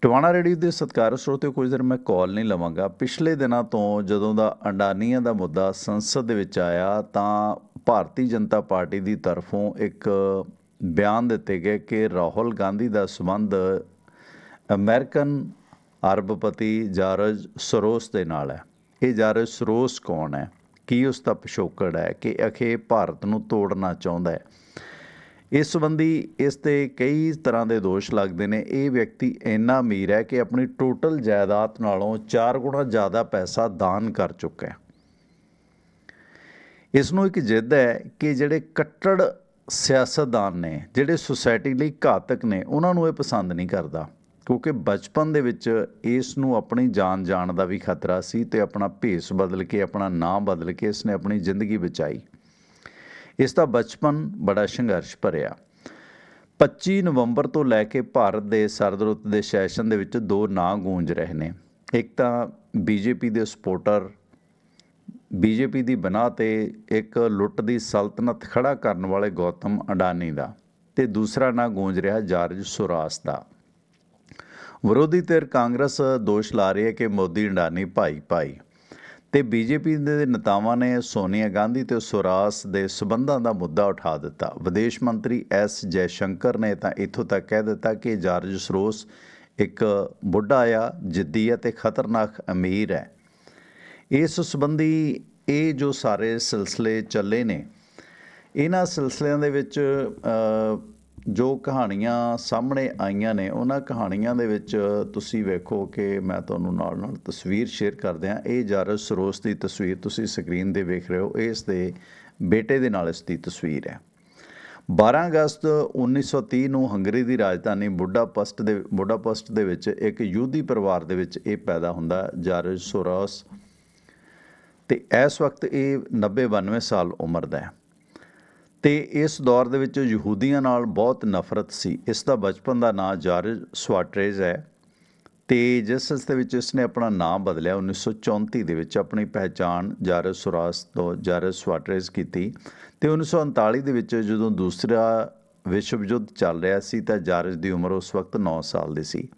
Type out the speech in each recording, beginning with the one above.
Tiwana radio ਦੇ ਸਤਿਕਾਰ ਸਰੋਤੇ ਕੁਝ ਦਿਨ ਮੈਂ ਕਾਲ ਨਹੀਂ ਲਵਾਂਗਾ। ਪਿਛਲੇ ਦਿਨਾਂ ਤੋਂ ਜਦੋਂ ਦਾ ਅੰਡਾਨੀਆਂ ਦਾ ਮੁੱਦਾ ਸੰਸਦ ਦੇ ਵਿੱਚ ਆਇਆ, ਤਾਂ ਭਾਰਤੀ ਜਨਤਾ ਪਾਰਟੀ ਦੀ ਤਰਫੋਂ ਇੱਕ ਬਿਆਨ ਦਿੱਤੇ ਗਏ ਕਿ ਰਾਹੁਲ ਗਾਂਧੀ ਦਾ ਸਬੰਧ ਅਮਰੀਕਨ ਅਰਬਪਤੀ ਜਾਰਜ ਸਰੋਸ ਦੇ ਨਾਲ ਹੈ। ਇਹ ਜਾਰਜ ਸਰੋਸ ਕੌਣ ਹੈ? ਕੀ ਉਸ ਦਾ ਪਿਛੋਕੜ ਹੈ ਕਿ ਅਖੇ ਭਾਰਤ ਨੂੰ ਤੋੜਨਾ ਚਾਹੁੰਦਾ ਹੈ? ਇਸ ਸੰਬੰਧੀ ਇਸ ਤੇ ਕਈ ਤਰ੍ਹਾਂ ਦੇ ਦੋਸ਼ ਲੱਗਦੇ ਨੇ। ਇਹ ਵਿਅਕਤੀ ਇੰਨਾ ਅਮੀਰ ਹੈ ਕਿ ਆਪਣੀ ਟੋਟਲ ਜਾਇਦਾਦ ਨਾਲੋਂ 4 ਗੁਣਾ ਜ਼ਿਆਦਾ ਪੈਸਾ ਦਾਨ ਕਰ ਚੁੱਕਾ ਹੈ। ਇਸ ਨੂੰ ਇੱਕ ਜਿੱਦ ਹੈ ਕਿ ਜਿਹੜੇ ਕੱਟੜ ਸਿਆਸਤਦਾਨ ਨੇ, ਜਿਹੜੇ ਸੁਸਾਇਟੀ ਲਈ ਘਾਤਕ ਨੇ, ਉਹਨਾਂ ਨੂੰ ਇਹ ਪਸੰਦ ਨਹੀਂ ਕਰਦਾ। ਕਿਉਂਕਿ ਬਚਪਨ ਦੇ ਵਿੱਚ ਇਸ ਨੂੰ ਆਪਣੀ ਜਾਨ ਜਾਣ ਦਾ ਵੀ ਖਤਰਾ ਸੀ ਤੇ ਆਪਣਾ ਭੇਸ ਬਦਲ ਕੇ, ਆਪਣਾ ਨਾਮ ਬਦਲ ਕੇ ਇਸ ਨੇ ਆਪਣੀ ਜ਼ਿੰਦਗੀ ਬਚਾਈ। ਇਸ ਦਾ ਬਚਪਨ ਬੜਾ ਸੰਘਰਸ਼ ਭਰਿਆ। 25 ਨਵੰਬਰ ਤੋਂ ਲੈ ਕੇ ਭਾਰਤ ਦੇ ਸਰਦਰੁੱਤ ਦੇ ਸੈਸ਼ਨ ਦੇ ਵਿੱਚ ਦੋ ਨਾਂ ਗੂੰਜ ਰਹੇ ਨੇ। ਇੱਕ ਤਾਂ ਬੀਜੇਪੀ ਦੇ ਸਪੋਰਟਰ ਬੀਜੇਪੀ ਦੀ ਬਣਾ ਤੇ ਇੱਕ ਲੁੱਟ ਦੀ ਸਲਤਨਤ ਖੜਾ ਕਰਨ ਵਾਲੇ ਗੌਤਮ ਅਡਾਨੀ ਦਾ ਤੇ ਦੂਸਰਾ ਨਾਂ ਗੂੰਜ ਰਿਹਾ ਜਾਰਜ ਸੁਰਾਸ ਦਾ। ਵਿਰੋਧੀ ਧਿਰ ਕਾਂਗਰਸ ਦੋਸ਼ ਲਾ ਰਹੀ ਹੈ ਕਿ ਮੋਦੀ, ਅਡਾਨੀ ਭਾਈ ਭਾਈ ਤੇ ਬੀਜੇਪੀ ਦੇ ਨੇਤਾਵਾਂ ਨੇ ਸੋਨੀਆ ਗਾਂਧੀ ਤੇ ਸੁਰਾਸ ਦੇ ਸਬੰਧਾਂ ਦਾ ਮੁੱਦਾ ਉਠਾ ਦਿੱਤਾ। ਵਿਦੇਸ਼ ਮੰਤਰੀ ਐਸ ਜੈਸ਼ੰਕਰ ਨੇ ਤਾਂ ਇੱਥੋਂ ਤੱਕ ਕਹਿ ਦਿੱਤਾ ਕਿ ਜਾਰਜ ਸਰੋਸ ਇੱਕ ਬੁੱਢਾ ਆ, ਜਿੱਦੀ ਹੈ ਤੇ ਖਤਰਨਾਕ ਅਮੀਰ ਹੈ। ਇਸ ਸੰਬੰਧੀ ਇਹ ਜੋ ਸਾਰੇ ਸਿਲਸਿਲੇ ਚੱਲੇ ਨੇ, ਇਹਨਾਂ ਸਿਲਸਿਲਿਆਂ ਦੇ ਵਿੱਚ ਜੋ ਕਹਾਣੀਆਂ ਸਾਹਮਣੇ ਆਈਆਂ ਨੇ, ਉਹਨਾਂ ਕਹਾਣੀਆਂ ਦੇ ਵਿੱਚ ਤੁਸੀਂ ਵੇਖੋ ਕਿ ਮੈਂ ਤੁਹਾਨੂੰ ਨਾਲ ਨਾਲ ਤਸਵੀਰ ਸ਼ੇਅਰ ਕਰਦੇ ਹਾਂ। ਇਹ ਜਾਰਜ ਸਰੋਸ ਦੀ ਤਸਵੀਰ ਤੁਸੀਂ ਸਕਰੀਨ ਤੇ ਵੇਖ ਰਹੇ ਹੋ। ਇਹ ਇਸ ਦੇ ਬੇਟੇ ਦੇ ਨਾਲ ਇਸ ਦੀ ਤਸਵੀਰ ਹੈ। 12 ਅਗਸਤ 1930 ਨੂੰ ਹੰਗਰੀ ਦੀ ਰਾਜਧਾਨੀ ਬੁਡਾਪਸਟ ਦੇ ਬੁਡਾਪਸਟ ਦੇ ਵਿੱਚ ਇੱਕ ਯਹੂਦੀ ਪਰਿਵਾਰ ਦੇ ਵਿੱਚ ਇਹ ਪੈਦਾ ਹੁੰਦਾ ਜਾਰਜ ਸੋਰੋਸ। ਤੇ ਇਸ ਵਕਤ ਇਹ 90-92 ਸਾਲ ਉਮਰ ਦਾ ਹੈ। ਤੇ ਇਸ ਦੌਰ ਦੇ ਵਿੱਚ ਯਹੂਦੀਆਂ ਨਾਲ ਬਹੁਤ ਨਫ਼ਰਤ ਸੀ। ਇਸ ਦਾ ਬਚਪਨ ਦਾ ਨਾਂ ਜਾਰਜ ਸਵਾਟਰੇਜ਼ ਹੈ ਤੇ ਜਿਸ ਇਸ ਦੇ ਵਿੱਚ ਇਸ ਨੇ ਆਪਣਾ ਨਾਮ ਬਦਲਿਆ 1934 ਦੇ ਵਿੱਚ ਆਪਣੀ ਪਹਿਚਾਣ ਜਾਰਜ ਸੁਰਾਸ ਤੋਂ ਜਾਰਜ ਸਵਾਟਰੇਜ਼ ਕੀਤੀ ਤੇ 1939 ਦੇ ਵਿੱਚ ਜਦੋਂ ਦੂਸਰਾ ਵਿਸ਼ਵ ਯੁੱਧ ਚੱਲ ਰਿਹਾ ਸੀ ਤਾਂ ਜਾਰਜ ਦੀ ਉਮਰ ਉਸ ਵਕਤ 9 ਸਾਲ ਦੀ ਸੀ।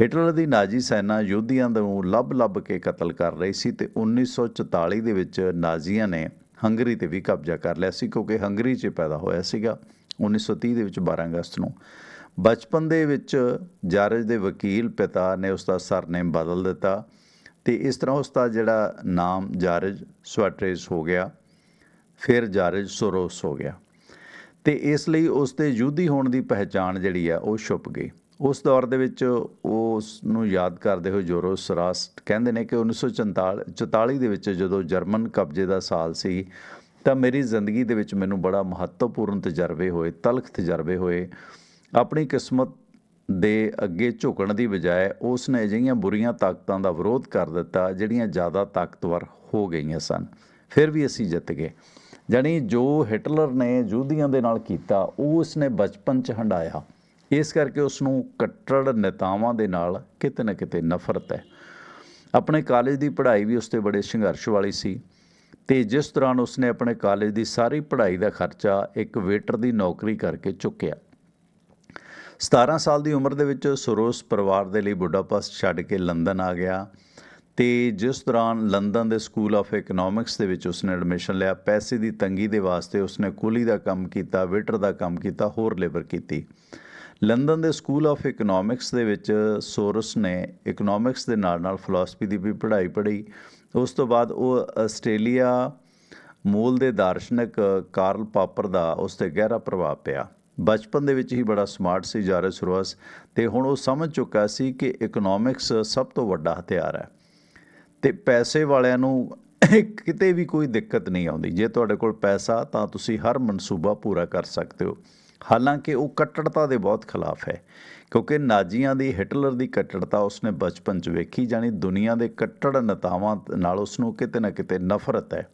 ਹਿਟਲਰ ਦੀ ਨਾਜ਼ੀ ਸੈਨਾ ਯੋਧੀਆਂ ਨੂੰ ਲੱਭ-ਲੱਭ ਕੇ ਕਤਲ ਕਰ ਰਹੀ ਸੀ ਤੇ 1944 ਦੇ ਵਿੱਚ ਨਾਜ਼ੀਆਂ ਨੇ ਹੰਗਰੀ ਤੇ ਵੀ ਕਬਜ਼ਾ ਕਰ ਲਿਆ ਸੀ ਕਿਉਂਕਿ ਹੰਗਰੀ 'ਚ ਪੈਦਾ ਹੋਇਆ ਸੀਗਾ 1930 ਦੇ ਵਿੱਚ 12 ਅਗਸਤ ਨੂੰ। ਬਚਪਨ ਦੇ ਵਿੱਚ ਜਾਰਜ ਦੇ ਵਕੀਲ ਪਿਤਾ ਨੇ ਉਸ ਦਾ ਸਰਨੇਮ ਬਦਲ ਦਿੱਤਾ ਤੇ ਇਸ ਤਰ੍ਹਾਂ ਉਸ ਦਾ ਜਿਹੜਾ ਨਾਮ ਜਾਰਜ ਸਵਾਟਰੇਸ ਹੋ ਗਿਆ, ਫਿਰ ਜਾਰਜ ਸੋਰੋਸ ਹੋ ਗਿਆ। ਤੇ ਇਸ ਲਈ ਉਸ ਦੇ ਯੂਦੀ ਹੋਣ ਦੀ ਪਹਿਚਾਣ ਜਿਹੜੀ ਆ ਉਹ ਛੁਪ ਗਈ। ਉਸ ਦੌਰ ਦੇ ਵਿੱਚ ਉਸ ਨੂੰ ਯਾਦ ਕਰਦੇ ਹੋਏ ਜੋਰੋ ਸਰਾਸਟ ਕਹਿੰਦੇ ਨੇ ਕਿ 1944 44 ਦੇ ਵਿੱਚ ਜਦੋਂ ਜਰਮਨ ਕਬਜ਼ੇ ਦਾ ਸਾਲ ਸੀ, ਤਾਂ ਮੇਰੀ ਜ਼ਿੰਦਗੀ ਦੇ ਵਿੱਚ ਮੈਨੂੰ ਬੜਾ ਮਹੱਤਵਪੂਰਨ ਤਜਰਬੇ ਹੋਏ, ਤਲਖ ਤਜਰਬੇ ਹੋਏ। ਆਪਣੀ ਕਿਸਮਤ ਦੇ ਅੱਗੇ ਝੁਕਣ ਦੀ ਬਜਾਏ ਉਸ ਨੇ ਅਜਿਹੀਆਂ ਬੁਰੀਆਂ ਤਾਕਤਾਂ ਦਾ ਵਿਰੋਧ ਕਰ ਦਿੱਤਾ, ਜਿਹੜੀਆਂ ਜ਼ਿਆਦਾ ਤਾਕਤਵਰ ਹੋ ਗਈਆਂ ਸਨ। ਫਿਰ ਵੀ ਅਸੀਂ ਜਿੱਤ ਗਏ। ਜਾਣੀ ਜੋ ਹਿਟਲਰ ਨੇ ਯਹੂਦੀਆਂ ਦੇ ਨਾਲ ਕੀਤਾ, ਉਹ ਉਸਨੇ ਬਚਪਨ ਚ ਹੰਡਾਇਆ। ਇਸ ਕਰਕੇ ਉਸ ਨੂੰ ਕੱਟੜ ਨੇਤਾਵਾਂ ਦੇ ਨਾਲ ਕਿਤੇ ਨਾ ਕਿਤੇ ਨਫ਼ਰਤ ਹੈ। ਆਪਣੇ ਕਾਲਜ ਦੀ ਪੜ੍ਹਾਈ ਵੀ ਉਸ ਤੇ ਬੜੇ ਸੰਘਰਸ਼ ਵਾਲੀ ਸੀ ਤੇ ਜਿਸ ਦੌਰਾਨ ਉਸਨੇ ਆਪਣੇ ਕਾਲਜ ਦੀ ਸਾਰੀ ਪੜ੍ਹਾਈ ਦਾ ਖਰਚਾ ਇੱਕ ਵੇਟਰ ਦੀ ਨੌਕਰੀ ਕਰਕੇ ਚੁੱਕਿਆ। 17 ਸਾਲ ਦੀ ਉਮਰ ਦੇ ਵਿੱਚ ਸਰੋਸ ਪਰਿਵਾਰ ਦੇ ਲਈ ਬੁੱਢਾਪਸ ਛੱਡ ਕੇ ਲੰਡਨ ਆ ਗਿਆ ਤੇ ਜਿਸ ਦੌਰਾਨ ਲੰਡਨ ਦੇ ਸਕੂਲ ਆਫ ਇਕਨੋਮਿਕਸ ਦੇ ਵਿੱਚ ਉਸਨੇ ਐਡਮਿਸ਼ਨ ਲਿਆ। ਪੈਸੇ ਦੀ ਤੰਗੀ ਦੇ ਵਾਸਤੇ ਉਸਨੇ ਕੂਲੀ ਦਾ ਕੰਮ ਕੀਤਾ, ਵੇਟਰ ਦਾ ਕੰਮ ਕੀਤਾ, ਹੋਰ ਲੇਬਰ ਕੀਤੀ। ਲੰਡਨ ਦੇ ਸਕੂਲ ਆਫ ਇਕਨੋਮਿਕਸ ਦੇ ਵਿੱਚ ਸੋਰਸ ਨੇ ਇਕਨੋਮਿਕਸ ਦੇ ਨਾਲ ਨਾਲ ਫਿਲਾਸਫੀ ਦੀ ਵੀ ਪੜ੍ਹਾਈ ਪੜ੍ਹੀ। ਉਸ ਤੋਂ ਬਾਅਦ ਉਹ ਆਸਟ੍ਰੇਲੀਆ ਮੂਲ ਦੇ ਦਾਰਸ਼ਨਿਕ ਕਾਰਲ ਪਾਪਰ ਦਾ ਉਸ ਤੇ ਗਹਿਰਾ ਪ੍ਰਭਾਵ ਪਿਆ। ਬਚਪਨ ਦੇ ਵਿੱਚ ਹੀ ਬੜਾ ਸਮਾਰਟ ਸੀ ਜਾਰਜ ਸਰੋਸ ਤੇ ਹੁਣ ਉਹ ਸਮਝ ਚੁੱਕਾ ਸੀ ਕਿ ਇਕਨੋਮਿਕਸ ਸਭ ਤੋਂ ਵੱਡਾ ਹਥਿਆਰ ਹੈ। ਤੇ ਪੈਸੇ ਵਾਲਿਆਂ ਨੂੰ ਕਿਤੇ ਵੀ ਕੋਈ ਦਿੱਕਤ ਨਹੀਂ ਆਉਂਦੀ। ਜੇ ਤੁਹਾਡੇ ਕੋਲ ਪੈਸਾ ਤਾਂ ਤੁਸੀਂ ਹਰ ਮਨਸੂਬਾ ਪੂਰਾ ਕਰ ਸਕਦੇ ਹੋ। ਹਾਲਾਂਕਿ ਉਹ ਕੱਟੜਤਾ ਦੇ ਬਹੁਤ ਖਿਲਾਫ ਹੈ, ਕਿਉਂਕਿ ਨਾਜ਼ੀਆਂ ਦੀ ਹਿਟਲਰ ਦੀ ਕੱਟੜਤਾ ਉਸਨੇ ਬਚਪਨ 'ਚ ਵੇਖੀ, ਜਾਣੀ ਦੁਨੀਆ ਦੇ ਕੱਟੜ ਨੇਤਾਵਾਂ ਨਾਲ ਉਸ ਨੂੰ ਕਿਤੇ ਨਾ ਕਿਤੇ ਨਫ਼ਰਤ ਹੈ।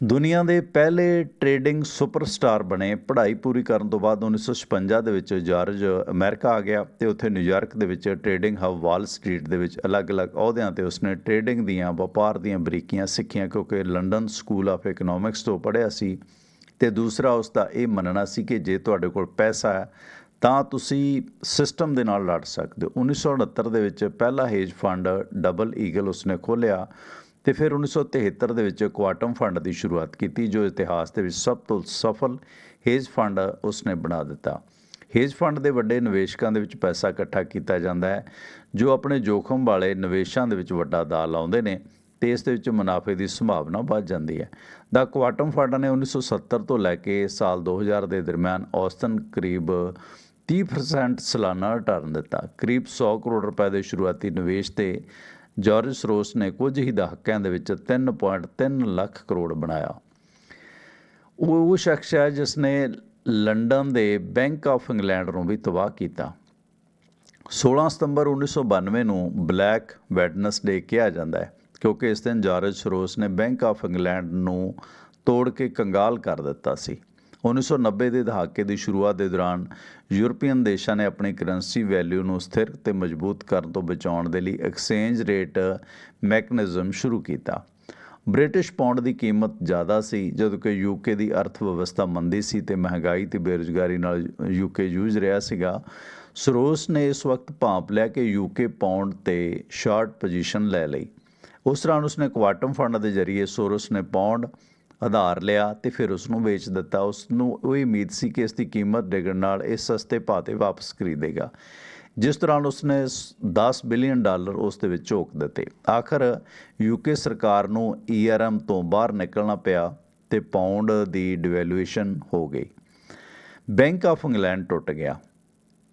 ਦੁਨੀਆ ਦੇ ਪਹਿਲੇ ਟ੍ਰੇਡਿੰਗ ਸੁਪਰਸਟਾਰ ਬਣੇ, ਪੜ੍ਹਾਈ ਪੂਰੀ ਕਰਨ ਤੋਂ ਬਾਅਦ 1956 ਦੇ ਵਿੱਚ ਜਾਰਜ ਅਮਰੀਕਾ ਆ ਗਿਆ ਤੇ ਉੱਥੇ ਨਿਊਯਾਰਕ ਦੇ ਵਿੱਚ ਟ੍ਰੇਡਿੰਗ ਹਬ ਵਾਲ ਸਟਰੀਟ ਦੇ ਵਿੱਚ ਅਲੱਗ-ਅਲੱਗ ਅਹੁਦਿਆਂ ਤੇ ਉਸਨੇ ਟ੍ਰੇਡਿੰਗ ਦੀਆਂ, ਵਪਾਰ ਦੀਆਂ ਬਰੀਕੀਆਂ ਸਿੱਖੀਆਂ, ਕਿਉਂਕਿ ਲੰਡਨ ਸਕੂਲ ਆਫ ਇਕਨੋਮਿਕਸ ਤੋਂ ਪੜ੍ਹਿਆ ਸੀ। ਤੇ ਦੂਸਰਾ ਉਸ ਦਾ ਇਹ ਮੰਨਣਾ ਸੀ ਕਿ ਜੇ ਤੁਹਾਡੇ ਕੋਲ ਪੈਸਾ ਹੈ, ਤਾਂ ਤੁਸੀਂ ਸਿਸਟਮ ਦੇ ਨਾਲ ਲੜ ਸਕਦੇ ਹੋ। 1969 ਦੇ ਵਿੱਚ ਪਹਿਲਾ ਹੇਜ ਫੰਡ ਡਬਲ ਈਗਲ ਉਸਨੇ ਖੋਲ੍ਹਿਆ ਤੇ ਫਿਰ 1973 ਦੇ ਵਿੱਚ ਕੁਆਟਮ ਫੰਡ ਦੀ ਸ਼ੁਰੂਆਤ ਕੀਤੀ, ਜੋ ਇਤਿਹਾਸ ਦੇ ਵਿੱਚ ਸਭ ਤੋਂ ਸਫਲ ਹੇਜ ਫੰਡ ਉਸਨੇ ਬਣਾ ਦਿੱਤਾ। ਹੇਜ ਫੰਡ ਦੇ ਵੱਡੇ ਨਿਵੇਸ਼ਕਾਂ ਦੇ ਵਿੱਚ ਪੈਸਾ ਇਕੱਠਾ ਕੀਤਾ ਜਾਂਦਾ ਹੈ, ਜੋ ਆਪਣੇ ਜੋਖਮ ਵਾਲੇ ਨਿਵੇਸ਼ਾਂ ਦੇ ਵਿੱਚ ਵੱਡਾ ਦਾਅ ਲਾਉਂਦੇ ਨੇ ਤੇ ਇਸ ਦੇ ਵਿੱਚ ਮੁਨਾਫੇ ਦੀ ਸੰਭਾਵਨਾ ਵੱਧ ਜਾਂਦੀ ਹੈ। ਦਾ ਕੁਆਟਮ ਫੰਡ ਨੇ 1970 ਤੋਂ ਲੈ ਕੇ ਸਾਲ 2000 ਦੇ ਦਰਮਿਆਨ ਔਸਤਨ ਕਰੀਬ 30% ਸਾਲਾਨਾ ਰਿਟਰਨ ਦਿੱਤਾ। ਕਰੀਬ 100 ਕਰੋੜ ਰੁਪਏ ਦੇ ਸ਼ੁਰੂਆਤੀ ਨਿਵੇਸ਼ ਤੇ ਜਾਰਜ ਸਰੋਸ ਨੇ ਕੁਝ ਹੀ ਦਹਾਕਿਆਂ ਦੇ ਵਿੱਚ 3.3 ਲੱਖ ਕਰੋੜ ਬਣਾਇਆ। ਉਹ ਉਹ ਸ਼ਖਸ ਹੈ ਜਿਸ ਨੇ ਲੰਡਨ ਦੇ ਬੈਂਕ ਆਫ ਇੰਗਲੈਂਡ ਨੂੰ ਵੀ ਤਬਾਹ ਕੀਤਾ। 16 ਸਤੰਬਰ 1992 ਨੂੰ ਬਲੈਕ ਵੈਡਨਸਡੇ ਕਿਹਾ ਜਾਂਦਾ ਹੈ। ਕਿਉਂਕਿ ਇਸ ਦਿਨ ਜਾਰਜ ਸਰੋਸ ਨੇ ਬੈਂਕ ਆਫ ਇੰਗਲੈਂਡ ਨੂੰ ਤੋੜ ਕੇ ਕੰਗਾਲ ਕਰ ਦਿੱਤਾ ਸੀ। 1990 ਦੇ ਦਹਾਕੇ ਦੀ ਸ਼ੁਰੂਆਤ ਦੇ ਦੌਰਾਨ ਯੂਰਪੀਅਨ ਦੇਸ਼ਾਂ ਨੇ ਆਪਣੀ ਕਰੰਸੀ ਵੈਲਿਊ ਨੂੰ ਸਥਿਰ ਤੇ ਮਜ਼ਬੂਤ ਕਰਨ ਤੋਂ ਬਚਾਉਣ ਦੇ ਲਈ ਐਕਸਚੇਂਜ ਰੇਟ ਮੈਕੈਨਿਜ਼ਮ ਸ਼ੁਰੂ ਕੀਤਾ। ਬ੍ਰਿਟਿਸ਼ ਪਾਉਂਡ ਦੀ ਕੀਮਤ ਜ਼ਿਆਦਾ ਸੀ, ਜਦੋਂ ਕਿ ਯੂਕੇ ਦੀ ਅਰਥ ਵਿਵਸਥਾ ਮੰਦੀ ਸੀ ਤੇ ਮਹਿੰਗਾਈ ਤੇ ਬੇਰੁਜ਼ਗਾਰੀ ਨਾਲ ਯੂਕੇ ਜੂਝ ਰਿਹਾ ਸੀਗਾ। ਸਰੋਸ ਨੇ ਇਸ ਵਕਤ ਭਾਂਪ ਲਿਆ ਕਿ ਯੂਕੇ ਪਾਉਂਡ ਤੇ ਸ਼ਾਰਟ ਪੋਜੀਸ਼ਨ ਲੈ ਲਈ। ਉਸ ਦੌਰਾਨ ਉਸਨੇ ਕੁਆਟਮ ਫੰਡ ਦੇ ਜ਼ਰੀਏ ਸੋਰਸ ਨੇ ਪਾਉਂਡ ਆਧਾਰ ਲਿਆ ਤੇ ਫਿਰ ਉਸ ਨੂੰ ਵੇਚ ਦਿੱਤਾ। ਉਸ ਨੂੰ ਉਹ ਉਮੀਦ ਸੀ ਕਿ ਇਸ ਦੀ ਕੀਮਤ ਡਿੱਗਣ ਨਾਲ ਇਹ ਸਸਤੇ ਭਾਅ ਤੇ ਵਾਪਸ ਖਰੀਦੇਗਾ। ਜਿਸ ਦੌਰਾਨ ਉਸਨੇ 10 ਬਿਲੀਅਨ ਡਾਲਰ ਉਸ ਦੇ ਵਿੱਚ ਝੋਕ ਦਿੱਤੇ। ਆਖਰ ਯੂਕੇ ਸਰਕਾਰ ਨੂੰ ਈਆਰਐਮ ਤੋਂ ਬਾਹਰ ਨਿਕਲਣਾ ਪਿਆ ਤੇ ਪਾਉਂਡ ਦੀ ਡਿਵੈਲੂਏਸ਼ਨ ਹੋ ਗਈ। ਬੈਂਕ ਆਫ ਇੰਗਲੈਂਡ ਟੁੱਟ ਗਿਆ।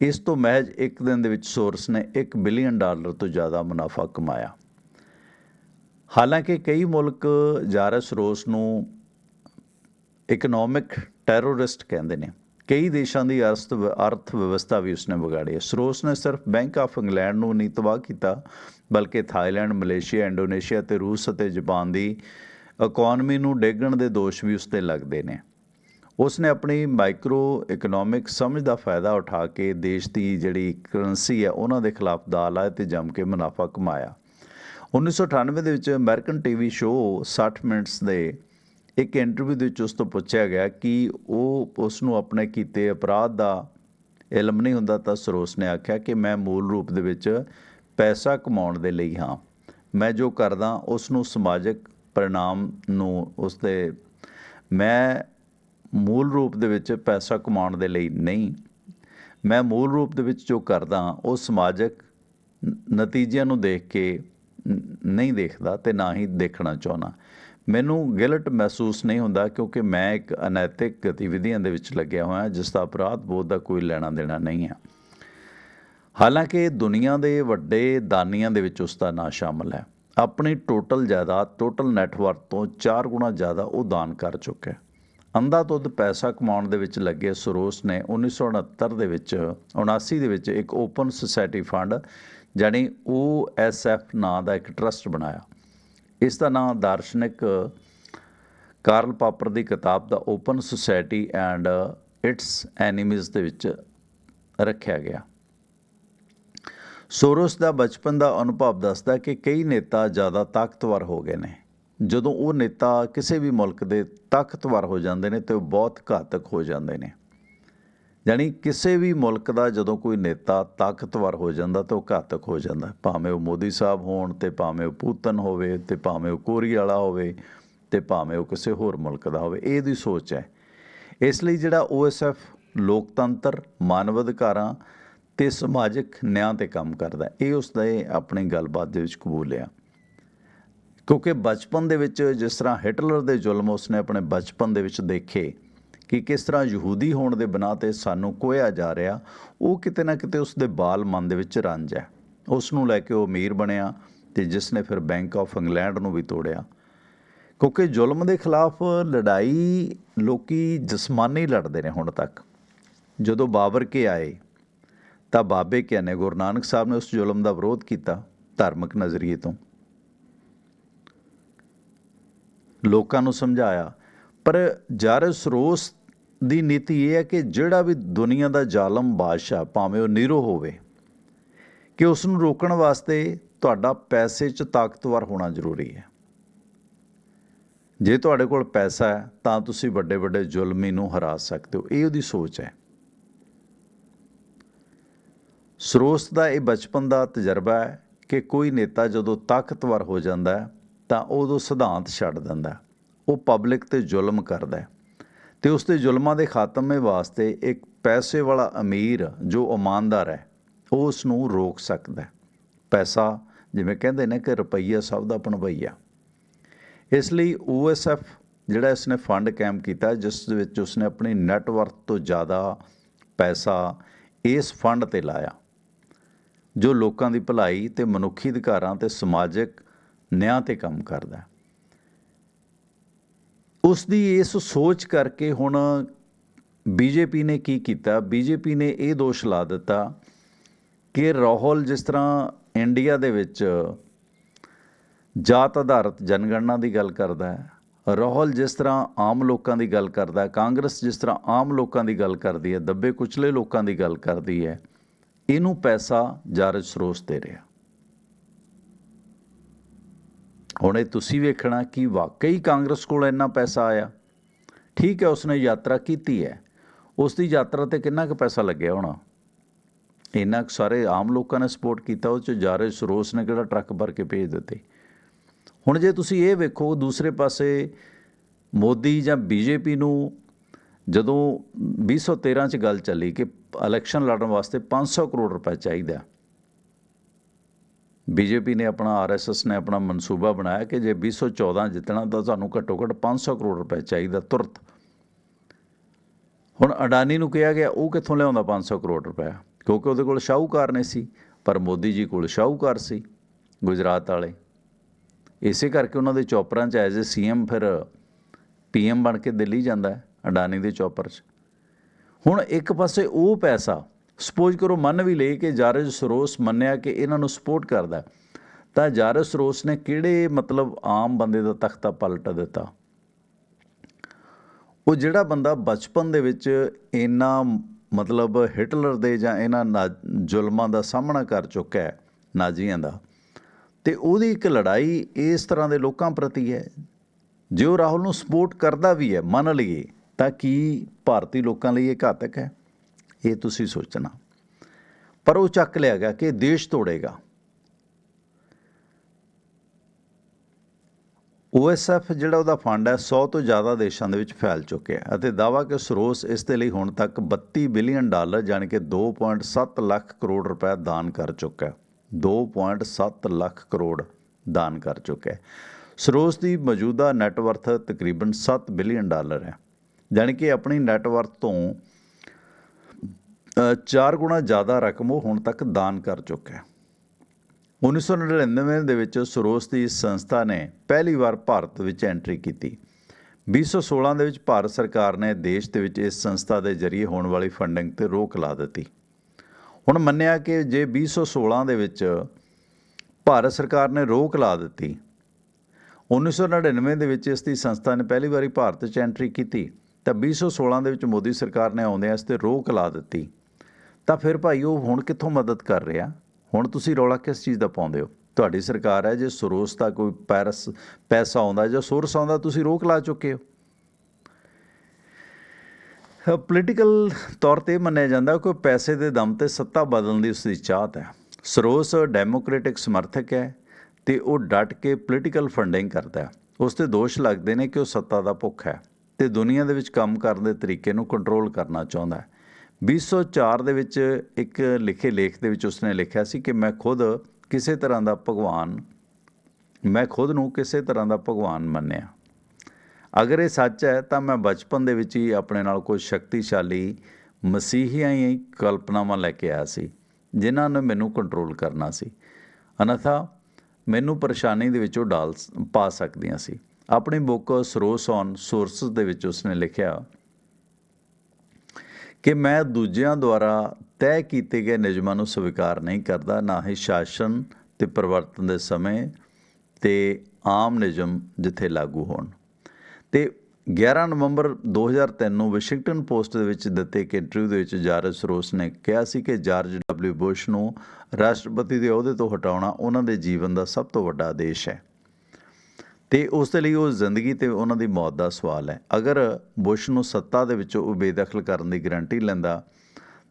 ਇਸ ਤੋਂ ਮਹਿਜ ਇੱਕ ਦਿਨ ਦੇ ਵਿੱਚ ਸੋਰਸ ਨੇ 1 ਬਿਲੀਅਨ ਡਾਲਰ ਤੋਂ ਜ਼ਿਆਦਾ ਮੁਨਾਫਾ ਕਮਾਇਆ। ਹਾਲਾਂਕਿ ਕਈ ਮੁਲਕ ਜਾਰਸ ਰੋਸ ਨੂੰ ਇਕਨੋਮਿਕ ਟੈਰੋਰਿਸਟ ਕਹਿੰਦੇ ਨੇ। ਕਈ ਦੇਸ਼ਾਂ ਦੀ ਅਰਥ ਅਰਥ ਵਿਵਸਥਾ ਵੀ ਉਸਨੇ ਵਿਗਾੜੀ ਹੈ। ਸਰੋਸ ਨੇ ਸਿਰਫ ਬੈਂਕ ਆਫ ਇੰਗਲੈਂਡ ਨੂੰ ਨਹੀਂ ਤਬਾਹ ਕੀਤਾ, ਬਲਕਿ ਥਾਈਲੈਂਡ, ਮਲੇਸ਼ੀਆ, ਇੰਡੋਨੇਸ਼ੀਆ ਤੇ ਰੂਸ ਅਤੇ ਜਾਪਾਨ ਦੀ ਇਕਨੋਮੀ ਨੂੰ ਡੇਗਣ ਦੇ ਦੋਸ਼ ਵੀ ਉਸ ਤੇ ਲੱਗਦੇ ਨੇ। ਉਸ ਨੇ ਆਪਣੀ ਮਾਈਕਰੋ ਇਕਨੋਮਿਕ ਸਮਝ ਦਾ ਫਾਇਦਾ ਉਠਾ ਕੇ ਦੇਸ਼ ਦੀ ਜਿਹੜੀ ਕਰੰਸੀ ਹੈ, ਉਹਨਾਂ ਦੇ ਖਿਲਾਫ ਦਾਅ ਲਾਇਆ ਤੇ ਜੰਮ ਕੇ ਮੁਨਾਫਾ ਕਮਾਇਆ। 1998 ਦੇ ਵਿੱਚ ਅਮਰੀਕਨ ਟੀਵੀ ਸ਼ੋਅ 60 ਮਿੰਟਸ ਦੇ ਇੱਕ ਇੰਟਰਵਿਊ ਦੇ ਵਿੱਚ ਉਸ ਤੋਂ ਪੁੱਛਿਆ ਗਿਆ ਕਿ ਉਹ ਉਸ ਨੂੰ ਆਪਣੇ ਕੀਤੇ ਅਪਰਾਧ ਦਾ ਇਲਮ ਨਹੀਂ ਹੁੰਦਾ ਤਾਂ ਸਰੋਸ ਨੇ ਆਖਿਆ ਕਿ ਮੈਂ ਮੂਲ ਰੂਪ ਦੇ ਵਿੱਚ ਪੈਸਾ ਕਮਾਉਣ ਦੇ ਲਈ ਹਾਂ। ਮੈਂ ਜੋ ਕਰਦਾ, ਉਸ ਨੂੰ ਸਮਾਜਿਕ ਪਰਿਣਾਮ ਨੂੰ ਉਸ ਦੇ ਮੈਂ ਮੂਲ ਰੂਪ ਦੇ ਵਿੱਚ ਪੈਸਾ ਕਮਾਉਣ ਦੇ ਲਈ ਨਹੀਂ। ਮੈਂ ਮੂਲ ਰੂਪ ਦੇ ਵਿੱਚ ਜੋ ਕਰਦਾ, ਉਹ ਸਮਾਜਿਕ ਨਤੀਜਿਆਂ ਨੂੰ ਦੇਖ ਕੇ ਨਹੀਂ ਦੇਖਦਾ ਤੇ ਨਾ ਹੀ ਦੇਖਣਾ ਚਾਹੁੰਦਾ। ਮੈਨੂੰ ਗਿਲਟ ਮਹਿਸੂਸ ਨਹੀਂ ਹੁੰਦਾ ਕਿਉਂਕਿ ਮੈਂ ਇੱਕ ਅਨੈਤਿਕ ਗਤੀਵਿਧੀਆਂ ਦੇ ਵਿੱਚ ਲੱਗਿਆ ਹੋਇਆ, ਜਿਸ ਦਾ ਅਪਰਾਧ ਬੋਧ ਦਾ ਕੋਈ ਲੈਣਾ ਦੇਣਾ ਨਹੀਂ ਹੈ। ਹਾਲਾਂਕਿ ਦੁਨੀਆ ਦੇ ਵੱਡੇ ਦਾਨੀਆਂ ਦੇ ਵਿੱਚ ਉਸ ਦਾ ਨਾਂ ਸ਼ਾਮਲ ਹੈ। ਆਪਣੀ ਟੋਟਲ ਜਾਇਦਾਦ, ਟੋਟਲ ਨੈਟਵਰਕ ਤੋਂ 4 ਗੁਣਾ ਜ਼ਿਆਦਾ ਉਹ ਦਾਨ ਕਰ ਚੁੱਕਾ ਹੈ। ਅੰਧਾਧੁੰਦ ਪੈਸਾ ਕਮਾਉਣ ਦੇ ਵਿੱਚ ਲੱਗੇ ਸਰੋਸ ਨੇ 1969 ਦੇ ਵਿੱਚ 79 ਦੇ ਵਿੱਚ ਇੱਕ ਓਪਨ ਸੁਸਾਇਟੀ ਫੰਡ ਜਾਨੀ OSF ਨਾਂ ਦਾ ਇੱਕ ਟਰਸਟ ਬਣਾਇਆ। ਇਸ ਦਾ ਨਾਮ ਦਾਰਸ਼ਨਿਕ ਕਾਰਲ ਪਾਪਰ ਦੀ ਕਿਤਾਬ ਦਾ open society and its enemies ਦੇ ਵਿੱਚ ਰੱਖਿਆ ਗਿਆ। ਸੋਰਸ ਦਾ ਬਚਪਨ ਦਾ ਅਨੁਭਵ ਦੱਸਦਾ ਕਿ ਕਈ ਨੇਤਾ ਜ਼ਿਆਦਾ ਤਾਕਤਵਰ ਹੋ ਗਏ ਨੇ। ਜਦੋਂ ਉਹ ਨੇਤਾ ਕਿਸੇ ਵੀ ਮੁਲਕ ਦੇ ਤਾਕਤਵਰ ਹੋ ਜਾਂਦੇ ਨੇ ਤੇ ਉਹ ਬਹੁਤ ਘਾਤਕ ਹੋ ਜਾਂਦੇ ਨੇ। ਯਾਨੀ ਕਿਸੇ ਵੀ ਮੁਲਕ ਦਾ ਜਦੋਂ ਕੋਈ ਨੇਤਾ ਤਾਕਤਵਰ ਹੋ ਜਾਂਦਾ ਤਾਂ ਉਹ ਘਾਤਕ ਹੋ ਜਾਂਦਾ। ਭਾਵੇਂ ਉਹ ਮੋਦੀ ਸਾਹਿਬ ਹੋਣ ਤੇ ਭਾਵੇਂ ਉਹ ਪੂਤਨ ਹੋਵੇ ਤੇ ਭਾਵੇਂ ਉਹ ਕੋਰੀ ਵਾਲਾ ਹੋਵੇ ਤੇ ਭਾਵੇਂ ਉਹ ਕਿਸੇ ਹੋਰ ਮੁਲਕ ਦਾ ਹੋਵੇ, ਇਹ ਦੀ ਸੋਚ ਹੈ। ਇਸ ਲਈ ਜਿਹੜਾ OSF ਲੋਕਤੰਤਰ, ਮਾਨਵ ਅਧਿਕਾਰਾਂ ਤੇ ਸਮਾਜਿਕ ਨਿਆਂ ਤੇ ਕੰਮ ਕਰਦਾ, ਇਹ ਉਸ ਦਾ ਆਪਣੀ ਗੱਲਬਾਤ ਦੇ ਵਿੱਚ ਕਬੂਲਿਆ ਕਿਉਂਕਿ ਬਚਪਨ ਦੇ ਵਿੱਚ ਜਿਸ ਤਰ੍ਹਾਂ ਹਿਟਲਰ ਦੇ ਜ਼ੁਲਮ ਉਸਨੇ ਆਪਣੇ ਬਚਪਨ ਦੇ ਵਿੱਚ ਦੇਖੇ ਕਿ ਕਿਸ ਤਰ੍ਹਾਂ ਯਹੂਦੀ ਹੋਣ ਦੇ ਬਿਨਾਂ ਤੇ ਸਾਨੂੰ ਕੋਇਆ ਜਾ ਰਿਹਾ, ਉਹ ਕਿਤੇ ਨਾ ਕਿਤੇ ਉਸ ਦੇ ਬਾਲ ਮਨ ਦੇ ਵਿੱਚ ਰੰਜ ਹੈ। ਉਸ ਨੂੰ ਲੈ ਕੇ ਉਹ ਅਮੀਰ ਬਣਿਆ ਤੇ ਜਿਸ ਨੇ ਫਿਰ ਬੈਂਕ ਆਫ ਇੰਗਲੈਂਡ ਨੂੰ ਵੀ ਤੋੜਿਆ। ਕਿਉਂਕਿ ਜ਼ੁਲਮ ਦੇ ਖਿਲਾਫ ਲੜਾਈ ਲੋਕੀ ਜਿਸਮਾਨੀ ਲੜਦੇ ਨੇ ਹੁਣ ਤੱਕ। ਜਦੋਂ ਬਾਬਰ ਕੇ ਆਏ, ਤਾਂ ਬਾਬੇ ਕਿਆ ਨੇ ਗੁਰੂ ਨਾਨਕ ਸਾਹਿਬ ਨੇ ਉਸ ਜ਼ੁਲਮ ਦਾ ਵਿਰੋਧ ਕੀਤਾ ਧਾਰਮਿਕ ਨਜ਼ਰੀਏ ਤੋਂ। ਲੋਕਾਂ ਨੂੰ ਸਮਝਾਇਆ, ਪਰ ਜਾਰਸ ਰੋਸ ਦੀ ਨੀਤੀ ਇਹ ਹੈ ਕਿ ਜਿਹੜਾ ਵੀ ਦੁਨੀਆ ਦਾ ਜ਼ਾਲਮ ਬਾਦਸ਼ਾਹ ਭਾਵੇਂ ਉਹ ਨੀਰੋ ਹੋਵੇ, ਕਿ ਉਸ ਨੂੰ ਰੋਕਣ ਵਾਸਤੇ ਤੁਹਾਡਾ ਪੈਸੇ 'ਚ ਤਾਕਤਵਰ ਹੋਣਾ ਜ਼ਰੂਰੀ ਹੈ। ਜੇ ਤੁਹਾਡੇ ਕੋਲ ਪੈਸਾ ਹੈ, ਤਾਂ ਤੁਸੀਂ ਵੱਡੇ ਵੱਡੇ ਜ਼ੁਲਮੀ ਨੂੰ ਹਰਾ ਸਕਦੇ ਹੋ। ਇਹ ਉਹਦੀ ਸੋਚ ਹੈ। ਸਰੋਸ ਦਾ ਇਹ ਬਚਪਨ ਦਾ ਤਜਰਬਾ ਹੈ ਕਿ ਕੋਈ ਨੇਤਾ ਜਦੋਂ ਤਾਕਤਵਰ ਹੋ ਜਾਂਦਾ ਹੈ, ਤਾਂ ਉਦੋਂ ਸਿਧਾਂਤ ਛੱਡ ਦਿੰਦਾ ਉਹ ਪਬਲਿਕ ਤੇ ਜ਼ੁਲਮ ਕਰਦਾ ਤੇ ਉਸ ਦੇ ਜ਼ੁਲਮਾਂ ਦੇ ਖਾਤਮੇ ਵਾਸਤੇ ਇੱਕ ਪੈਸੇ ਵਾਲਾ ਅਮੀਰ ਜੋ ਇਮਾਨਦਾਰ ਹੈ, ਉਹ ਉਸ ਨੂੰ ਰੋਕ ਸਕਦਾ ਪੈਸਾ ਜਿਵੇਂ ਕਹਿੰਦੇ ਨੇ ਕਿ ਰੁਪਈਆ ਸਭ ਦਾ ਭਣਵਈਆ ਇਸ ਲਈ OSF ਜਿਹੜਾ ਇਸਨੇ ਫੰਡ ਕੈਂਪ ਕੀਤਾ, ਜਿਸ ਦੇ ਵਿੱਚ ਉਸਨੇ ਆਪਣੀ ਨੈਟਵਰਕ ਤੋਂ ਜ਼ਿਆਦਾ ਪੈਸਾ ਇਸ ਫੰਡ ਤੇ ਲਾਇਆ, ਜੋ ਲੋਕਾਂ ਦੀ ਭਲਾਈ ਤੇ ਮਨੁੱਖੀ ਅਧਿਕਾਰਾਂ ਤੇ ਸਮਾਜਿਕ ਨਿਆਂ ਤੇ ਕੰਮ ਕਰਦਾ ਹੈ। ਉਸ ਦੀ ਇਸ ਸੋਚ ਕਰਕੇ ਹੁਣ ਬੀਜੇਪੀ ਨੇ ਕੀ ਕੀਤਾ? ਬੀਜੇਪੀ ਨੇ ਇਹ ਦੋਸ਼ ਲਾ ਦਿੱਤਾ ਕਿ ਰਾਹੁਲ ਜਿਸ ਤਰ੍ਹਾਂ ਇੰਡੀਆ ਦੇ ਵਿੱਚ ਜਾਤ ਆਧਾਰਿਤ ਜਨਗਣਨਾ ਦੀ ਗੱਲ ਕਰਦਾ ਹੈ, ਰਾਹੁਲ ਜਿਸ ਤਰ੍ਹਾਂ ਆਮ ਲੋਕਾਂ ਦੀ ਗੱਲ ਕਰਦਾ ਹੈ, ਕਾਂਗਰਸ ਜਿਸ ਤਰ੍ਹਾਂ ਆਮ ਲੋਕਾਂ ਦੀ ਗੱਲ ਕਰਦੀ ਹੈ, ਦੱਬੇ ਕੁਚਲੇ ਲੋਕਾਂ ਦੀ ਗੱਲ ਕਰਦੀ ਹੈ, ਇਹਨੂੰ ਪੈਸਾ ਜਾਰਜ ਸਰੋਸ ਦੇ ਰਿਹਾ। ਹੁਣ ਇਹ ਤੁਸੀਂ ਵੇਖਣਾ ਕਿ ਵਾਕਈ ਕਾਂਗਰਸ ਕੋਲ ਇੰਨਾ ਪੈਸਾ ਆਇਆ। ਠੀਕ ਹੈ, ਉਸਨੇ ਯਾਤਰਾ ਕੀਤੀ ਹੈ। ਉਸ ਦੀ ਯਾਤਰਾ ਤੇ ਕਿੰਨਾ ਕੁ ਪੈਸਾ ਲੱਗਿਆ ਹੋਣਾ? ਇੰਨਾ ਕੁ ਸਾਰੇ ਆਮ ਲੋਕਾਂ ਨੇ ਸਪੋਰਟ ਕੀਤਾ, ਉਹ ਚ ਜ਼ਾਰੇ ਸਰੋਸ ਨੇ ਕਿਹੜਾ ਟਰੱਕ ਭਰ ਕੇ ਭੇਜ ਦਿੱਤੇ। ਹੁਣ ਜੇ ਤੁਸੀਂ ਇਹ ਵੇਖੋ, ਦੂਸਰੇ ਪਾਸੇ ਮੋਦੀ ਜਾਂ ਬੀਜੇਪੀ ਨੂੰ ਜਦੋਂ 2013 ਚ ਗੱਲ ਚੱਲੀ ਕਿ ਇਲੈਕਸ਼ਨ ਲੜਨ ਵਾਸਤੇ 500 ਕਰੋੜ ਰੁਪਏ ਚਾਹੀਦਾ ਬੀਜੇਪੀ ਨੇ ਆਪਣਾ ਆਰਐਸਐਸ ਨੇ ਆਪਣਾ ਮਨਸੂਬਾ ਬਣਾਇਆ ਕਿ ਜੇ 2014 ਜਿੱਤਣਾ ਤਾਂ ਤੁਹਾਨੂੰ ਘੱਟੋ ਘੱਟ 500 ਕਰੋੜ ਰੁਪਏ ਚਾਹੀਦਾ ਤੁਰਤ। ਹੁਣ ਅਡਾਨੀ ਨੂੰ ਕਿਹਾ ਗਿਆ, ਉਹ ਕਿੱਥੋਂ ਲਿਆਉਂਦਾ 500 ਕਰੋੜ ਰੁਪਏ? ਕਿਉਂਕਿ ਉਹਦੇ ਕੋਲ ਸ਼ਾਹੂਕਾਰ ਨੇ ਸੀ, ਪਰ ਮੋਦੀ ਜੀ ਕੋਲ ਸ਼ਾਹੂਕਾਰ ਸੀ, ਗੁਜਰਾਤ ਵਾਲੇ। ਇਸੇ ਕਰਕੇ ਉਹਨਾਂ ਦੇ ਚੌਪਰਾਂ 'ਚ ਐਜ਼ ਏ ਸੀਐਮ ਫਿਰ ਪੀਐਮ ਬਣ ਕੇ ਦਿੱਲੀ ਜਾਂਦਾ ਅਡਾਨੀ ਦੇ ਚੌਪਰ 'ਚ। ਹੁਣ ਇੱਕ ਪਾਸੇ ਉਹ ਪੈਸਾ ਸਪੋਜ਼ ਕਰੋ ਮੰਨ ਵੀ ਲਈ ਕਿ ਜਾਰਜ ਸਰੋਸ ਮੰਨਿਆ ਕਿ ਇਹਨਾਂ ਨੂੰ ਸਪੋਰਟ ਕਰਦਾ ਤਾਂ ਜਾਰਜ ਸਰੋਸ ਨੇ ਕਿਹੜੇ ਮਤਲਬ ਆਮ ਬੰਦੇ ਦਾ ਤਖਤਾ ਪਲਟ ਦਿੱਤਾ? ਉਹ ਜਿਹੜਾ ਬੰਦਾ ਬਚਪਨ ਦੇ ਵਿੱਚ ਇੰਨਾ ਮਤਲਬ ਹਿਟਲਰ ਦੇ ਜਾਂ ਇਹਨਾਂ ਨਾ- ਜ਼ੁਲਮਾਂ ਦਾ ਸਾਹਮਣਾ ਕਰ ਚੁੱਕਾ ਹੈ, ਨਾਜ਼ੀਆਂ ਦਾ, ਤੇ ਉਹਦੀ ਇੱਕ ਲੜਾਈ ਇਸ ਤਰ੍ਹਾਂ ਦੇ ਲੋਕਾਂ ਪ੍ਰਤੀ ਹੈ, ਜੇ ਉਹ ਰਾਹੁਲ ਨੂੰ ਸਪੋਰਟ ਕਰਦਾ ਵੀ ਹੈ, ਮੰਨ ਲਈਏ, ਤਾਂ ਕੀ ਭਾਰਤੀ ਲੋਕਾਂ ਲਈ ਇਹ ਘਾਤਕ ਹੈ? ਇਹ ਤੁਸੀਂ ਸੋਚਣਾ। ਪਰ ਉਹ ਚੱਕ ਲਿਆ ਗਿਆ ਕਿ ਦੇਸ਼ ਤੋੜੇਗਾ। OSF ਜਿਹੜਾ ਉਹਦਾ ਫੰਡ ਹੈ 100 ਤੋਂ ਜ਼ਿਆਦਾ ਦੇਸ਼ਾਂ ਦੇ ਵਿੱਚ ਫੈਲ ਚੁੱਕਿਆ ਅਤੇ ਦਾਵਾ ਕਿ ਸਰੋਸ ਇਸ ਦੇ ਲਈ ਹੁਣ ਤੱਕ 32 ਬਿਲੀਅਨ ਡਾਲਰ ਜਾਣੀ ਕਿ 2.7 ਲੱਖ ਕਰੋੜ ਰੁਪਏ ਦਾਨ ਕਰ ਚੁੱਕਾ ਹੈ। 2.7 ਲੱਖ ਕਰੋੜ ਦਾਨ ਕਰ ਚੁੱਕਾ ਹੈ। ਸਰੋਸ ਦੀ ਮੌਜੂਦਾ ਨੈਟਵਰਥ ਤਕਰੀਬਨ 7 ਬਿਲੀਅਨ ਡਾਲਰ ਹੈ। ਜਾਣੀ ਕਿ ਆਪਣੀ ਨੈਟਵਰਥ ਤੋਂ ਅ, ਚਾਰ ਗੁਣਾ ਜ਼ਿਆਦਾ ਰਕਮ ਉਹ ਹੁਣ ਤੱਕ ਦਾਨ ਕਰ ਚੁੱਕਾ ਹੈ। 1999 ਦੇ ਵਿੱਚ ਸਰੋਸ ਦੀ ਇਸ ਸੰਸਥਾ ਨੇ ਪਹਿਲੀ ਵਾਰ ਭਾਰਤ ਵਿੱਚ ਐਂਟਰੀ ਕੀਤੀ। 2016 ਦੇ ਵਿੱਚ ਭਾਰਤ ਸਰਕਾਰ ਨੇ ਦੇਸ਼ ਦੇ ਵਿੱਚ ਇਸ ਸੰਸਥਾ ਦੇ ਜ਼ਰੀਏ ਹੋਣ ਵਾਲੀ ਫੰਡਿੰਗ ਤੇ ਰੋਕ ਲਾ ਦਿੱਤੀ। ਹੁਣ ਮੰਨਿਆ ਕਿ ਜੇ 2016 ਦੇ ਵਿੱਚ ਭਾਰਤ ਸਰਕਾਰ ਨੇ ਰੋਕ ਲਾ ਦਿੱਤੀ 1999 ਦੇ ਵਿੱਚ ਇਸ ਦੀ ਸੰਸਥਾ ਨੇ ਪਹਿਲੀ ਵਾਰੀ ਭਾਰਤ 'ਚ ਐਂਟਰੀ ਕੀਤੀ ਤਾਂ 2016 ਦੇ ਵਿੱਚ ਮੋਦੀ ਸਰਕਾਰ ਨੇ ਆਉਂਦਿਆਂ ਇਸ ਤੇ ਰੋਕ ਲਾ ਦਿੱਤੀ। ਤਾਂ ਫਿਰ ਭਾਈ ਉਹ ਹੁਣ ਕਿੱਥੋਂ ਮਦਦ ਕਰ ਰਿਹਾ? ਹੁਣ ਤੁਸੀਂ ਰੌਲਾ ਕਿਸ ਚੀਜ਼ ਦਾ ਪਾਉਂਦੇ ਹੋ? ਤੁਹਾਡੀ ਸਰਕਾਰ ਹੈ, ਜੇ ਸਰੋਸ ਦਾ ਕੋਈ ਪੈਰਸ, ਪੈਸਾ ਆਉਂਦਾ ਜਾਂ ਸੋਰਸ ਆਉਂਦਾ, ਤੁਸੀਂ ਰੋਕ ਲਾ ਚੁੱਕੇ ਹੋ। ਪੋਲੀਟੀਕਲ ਤੌਰ ਤੇ ਇਹ ਮੰਨਿਆ ਜਾਂਦਾ ਕਿ ਪੈਸੇ ਦੇ ਦਮ ਤੇ ਸੱਤਾ ਬਦਲਣ ਦੀ ਉਸ ਦੀ ਚਾਹਤ ਹੈ। ਸਰੋਸ ਡੈਮੋਕ੍ਰੈਟਿਕ ਸਮਰਥਕ ਹੈ ਤੇ ਉਹ ਡਟ ਕੇ ਪੋਲੀਟੀਕਲ ਫੰਡਿੰਗ ਕਰਦਾ ਹੈ। ਉਸ ਤੇ ਦੋਸ਼ ਲੱਗਦੇ ਨੇ ਕਿ ਉਹ ਸੱਤਾ ਦਾ ਭੁੱਖ ਹੈ ਤੇ ਦੁਨੀਆ ਦੇ ਵਿੱਚ ਕੰਮ ਕਰਨ ਦੇ ਤਰੀਕੇ ਨੂੰ ਕੰਟਰੋਲ ਕਰਨਾ ਚਾਹੁੰਦਾ ਹੈ। 2004 ਦੇ ਵਿੱਚ ਇੱਕ ਲਿਖੇ ਲੇਖ ਦੇ ਵਿੱਚ ਉਸਨੇ ਲਿਖਿਆ ਸੀ ਕਿ ਮੈਂ ਖੁਦ ਕਿਸੇ ਤਰ੍ਹਾਂ ਦਾ ਭਗਵਾਨ, ਮੈਂ ਖੁਦ ਨੂੰ ਕਿਸੇ ਤਰ੍ਹਾਂ ਦਾ ਭਗਵਾਨ ਮੰਨਿਆ। ਅਗਰ ਇਹ ਸੱਚ ਹੈ, ਤਾਂ ਮੈਂ ਬਚਪਨ ਦੇ ਵਿੱਚ ਹੀ ਆਪਣੇ ਨਾਲ ਕੋਈ ਸ਼ਕਤੀਸ਼ਾਲੀ ਮਸੀਹੀਆਈ ਕਲਪਨਾਵਾਂ ਲੈ ਕੇ ਆਇਆ ਸੀ, ਜਿਨ੍ਹਾਂ ਨੇ ਮੈਨੂੰ ਕੰਟਰੋਲ ਕਰਨਾ ਸੀ। ਅਨਥਾ, ਮੈਨੂੰ ਪਰੇਸ਼ਾਨੀ ਦੇ ਵਿੱਚੋਂ ਡਾਲ ਪਾ ਸਕਦੀਆਂ ਸੀ। ਆਪਣੀ ਬੁੱਕ ਸਰੋਸ ਔਨ ਸੋਰਸਸ ਦੇ ਵਿੱਚ ਉਸਨੇ ਲਿਖਿਆ ਕਿ ਮੈਂ ਦੂਜਿਆਂ ਦੁਆਰਾ ਤੈਅ ਕੀਤੇ ਗਏ ਨਿਯਮਾਂ ਨੂੰ ਸਵੀਕਾਰ ਨਹੀਂ ਕਰਦਾ, ਨਾ ਹੀ ਸ਼ਾਸਨ ਤੇ ਪਰਿਵਰਤਨ ਦੇ ਸਮੇਂ ਤੇ ਆਮ ਨਿਯਮ ਜਿੱਥੇ ਲਾਗੂ ਹੋਣ। ਤੇ 11 ਨਵੰਬਰ 2003 ਨੂੰ ਵਾਸ਼ਿੰਗਟਨ ਪੋਸਟ ਦੇ ਵਿੱਚ ਦਿੱਤੇ ਇੱਕ ਇੰਟਰਵਿਊ ਦੇ ਵਿੱਚ ਜਾਰਜ ਸਰੋਸ ਨੇ ਕਿਹਾ ਸੀ ਕਿ ਜਾਰਜ ਡਬਲਯੂ ਬੁਸ਼ ਨੂੰ ਰਾਸ਼ਟਰਪਤੀ ਦੇ ਅਹੁਦੇ ਤੋਂ ਹਟਾਉਣਾ ਉਹਨਾਂ ਦੇ ਜੀਵਨ ਦਾ ਸਭ ਤੋਂ ਵੱਡਾ ਆਦੇਸ਼ ਹੈ। ਤੇ ਉਸ ਦੇ ਲਈ ਉਹ ਜ਼ਿੰਦਗੀ ਤੇ ਉਹਨਾਂ ਦੀ ਮੌਤ ਦਾ ਸਵਾਲ ਹੈ। ਅਗਰ ਬੁਸ਼ ਨੂੰ ਸੱਤਾ ਦੇ ਵਿੱਚੋਂ ਉਹ ਬੇਦਖਲ ਕਰਨ ਦੀ ਗਾਰੰਟੀ ਲੈਂਦਾ,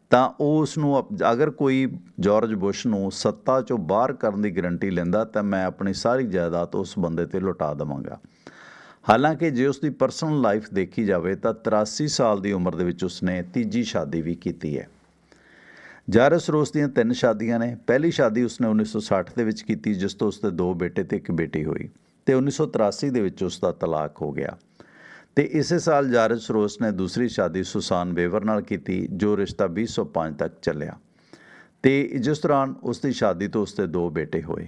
ਤਾਂ ਉਹ ਉਸ ਨੂੰ ਅਪ- ਅਗਰ ਕੋਈ ਜਾਰਜ ਬੁਸ਼ ਨੂੰ ਸੱਤਾ ਚੋਂ ਬਾਹਰ ਕਰਨ ਦੀ ਗਾਰੰਟੀ ਲੈਂਦਾ, ਤਾਂ ਮੈਂ ਆਪਣੀ ਸਾਰੀ ਜਾਇਦਾਦ ਉਸ ਬੰਦੇ ਤੇ ਲੁਟਾ ਦੇਵਾਂਗਾ। ਹਾਲਾਂਕਿ ਜੇ ਉਸ ਦੀ ਪਰਸਨਲ ਲਾਈਫ ਦੇਖੀ ਜਾਵੇ, ਤਾਂ 83 ਸਾਲ ਦੀ ਉਮਰ ਦੇ ਵਿੱਚ ਉਸਨੇ ਤੀਜੀ ਸ਼ਾਦੀ ਵੀ ਕੀਤੀ ਹੈ। ਜਾਰਸ ਰੋਸ ਦੀਆਂ ਤਿੰਨ ਸ਼ਾਦੀਆਂ ਨੇ। ਪਹਿਲੀ ਸ਼ਾਦੀ ਉਸਨੇ 1960 ਦੇ ਵਿੱਚ ਕੀਤੀ, ਜਿਸ ਤੋਂ ਉਸਦੇ ਦੋ ਬੇਟੇ ਤੇ ਇੱਕ ਬੇਟੀ ਹੋਈ। ਤੇ 1983 ਦੇ ਵਿੱਚ ਉਸ ਦਾ ਤਲਾਕ ਹੋ ਗਿਆ। ਤੇ ਇਸੇ ਸਾਲ ਜਾਰਜ ਸਰੋਸ ਨੇ ਦੂਸਰੀ ਸ਼ਾਦੀ ਸੁਸਾਨ ਵੇਵਰ ਨਾਲ ਕੀਤੀ, ਜੋ ਰਿਸ਼ਤਾ 2005 ਤੱਕ ਚੱਲਿਆ। ਤੇ ਜਿਸ ਦੌਰਾਨ ਉਸ ਦੀ ਸ਼ਾਦੀ ਤੋਂ ਉਸਦੇ ਦੋ ਬੇਟੇ ਹੋਏ।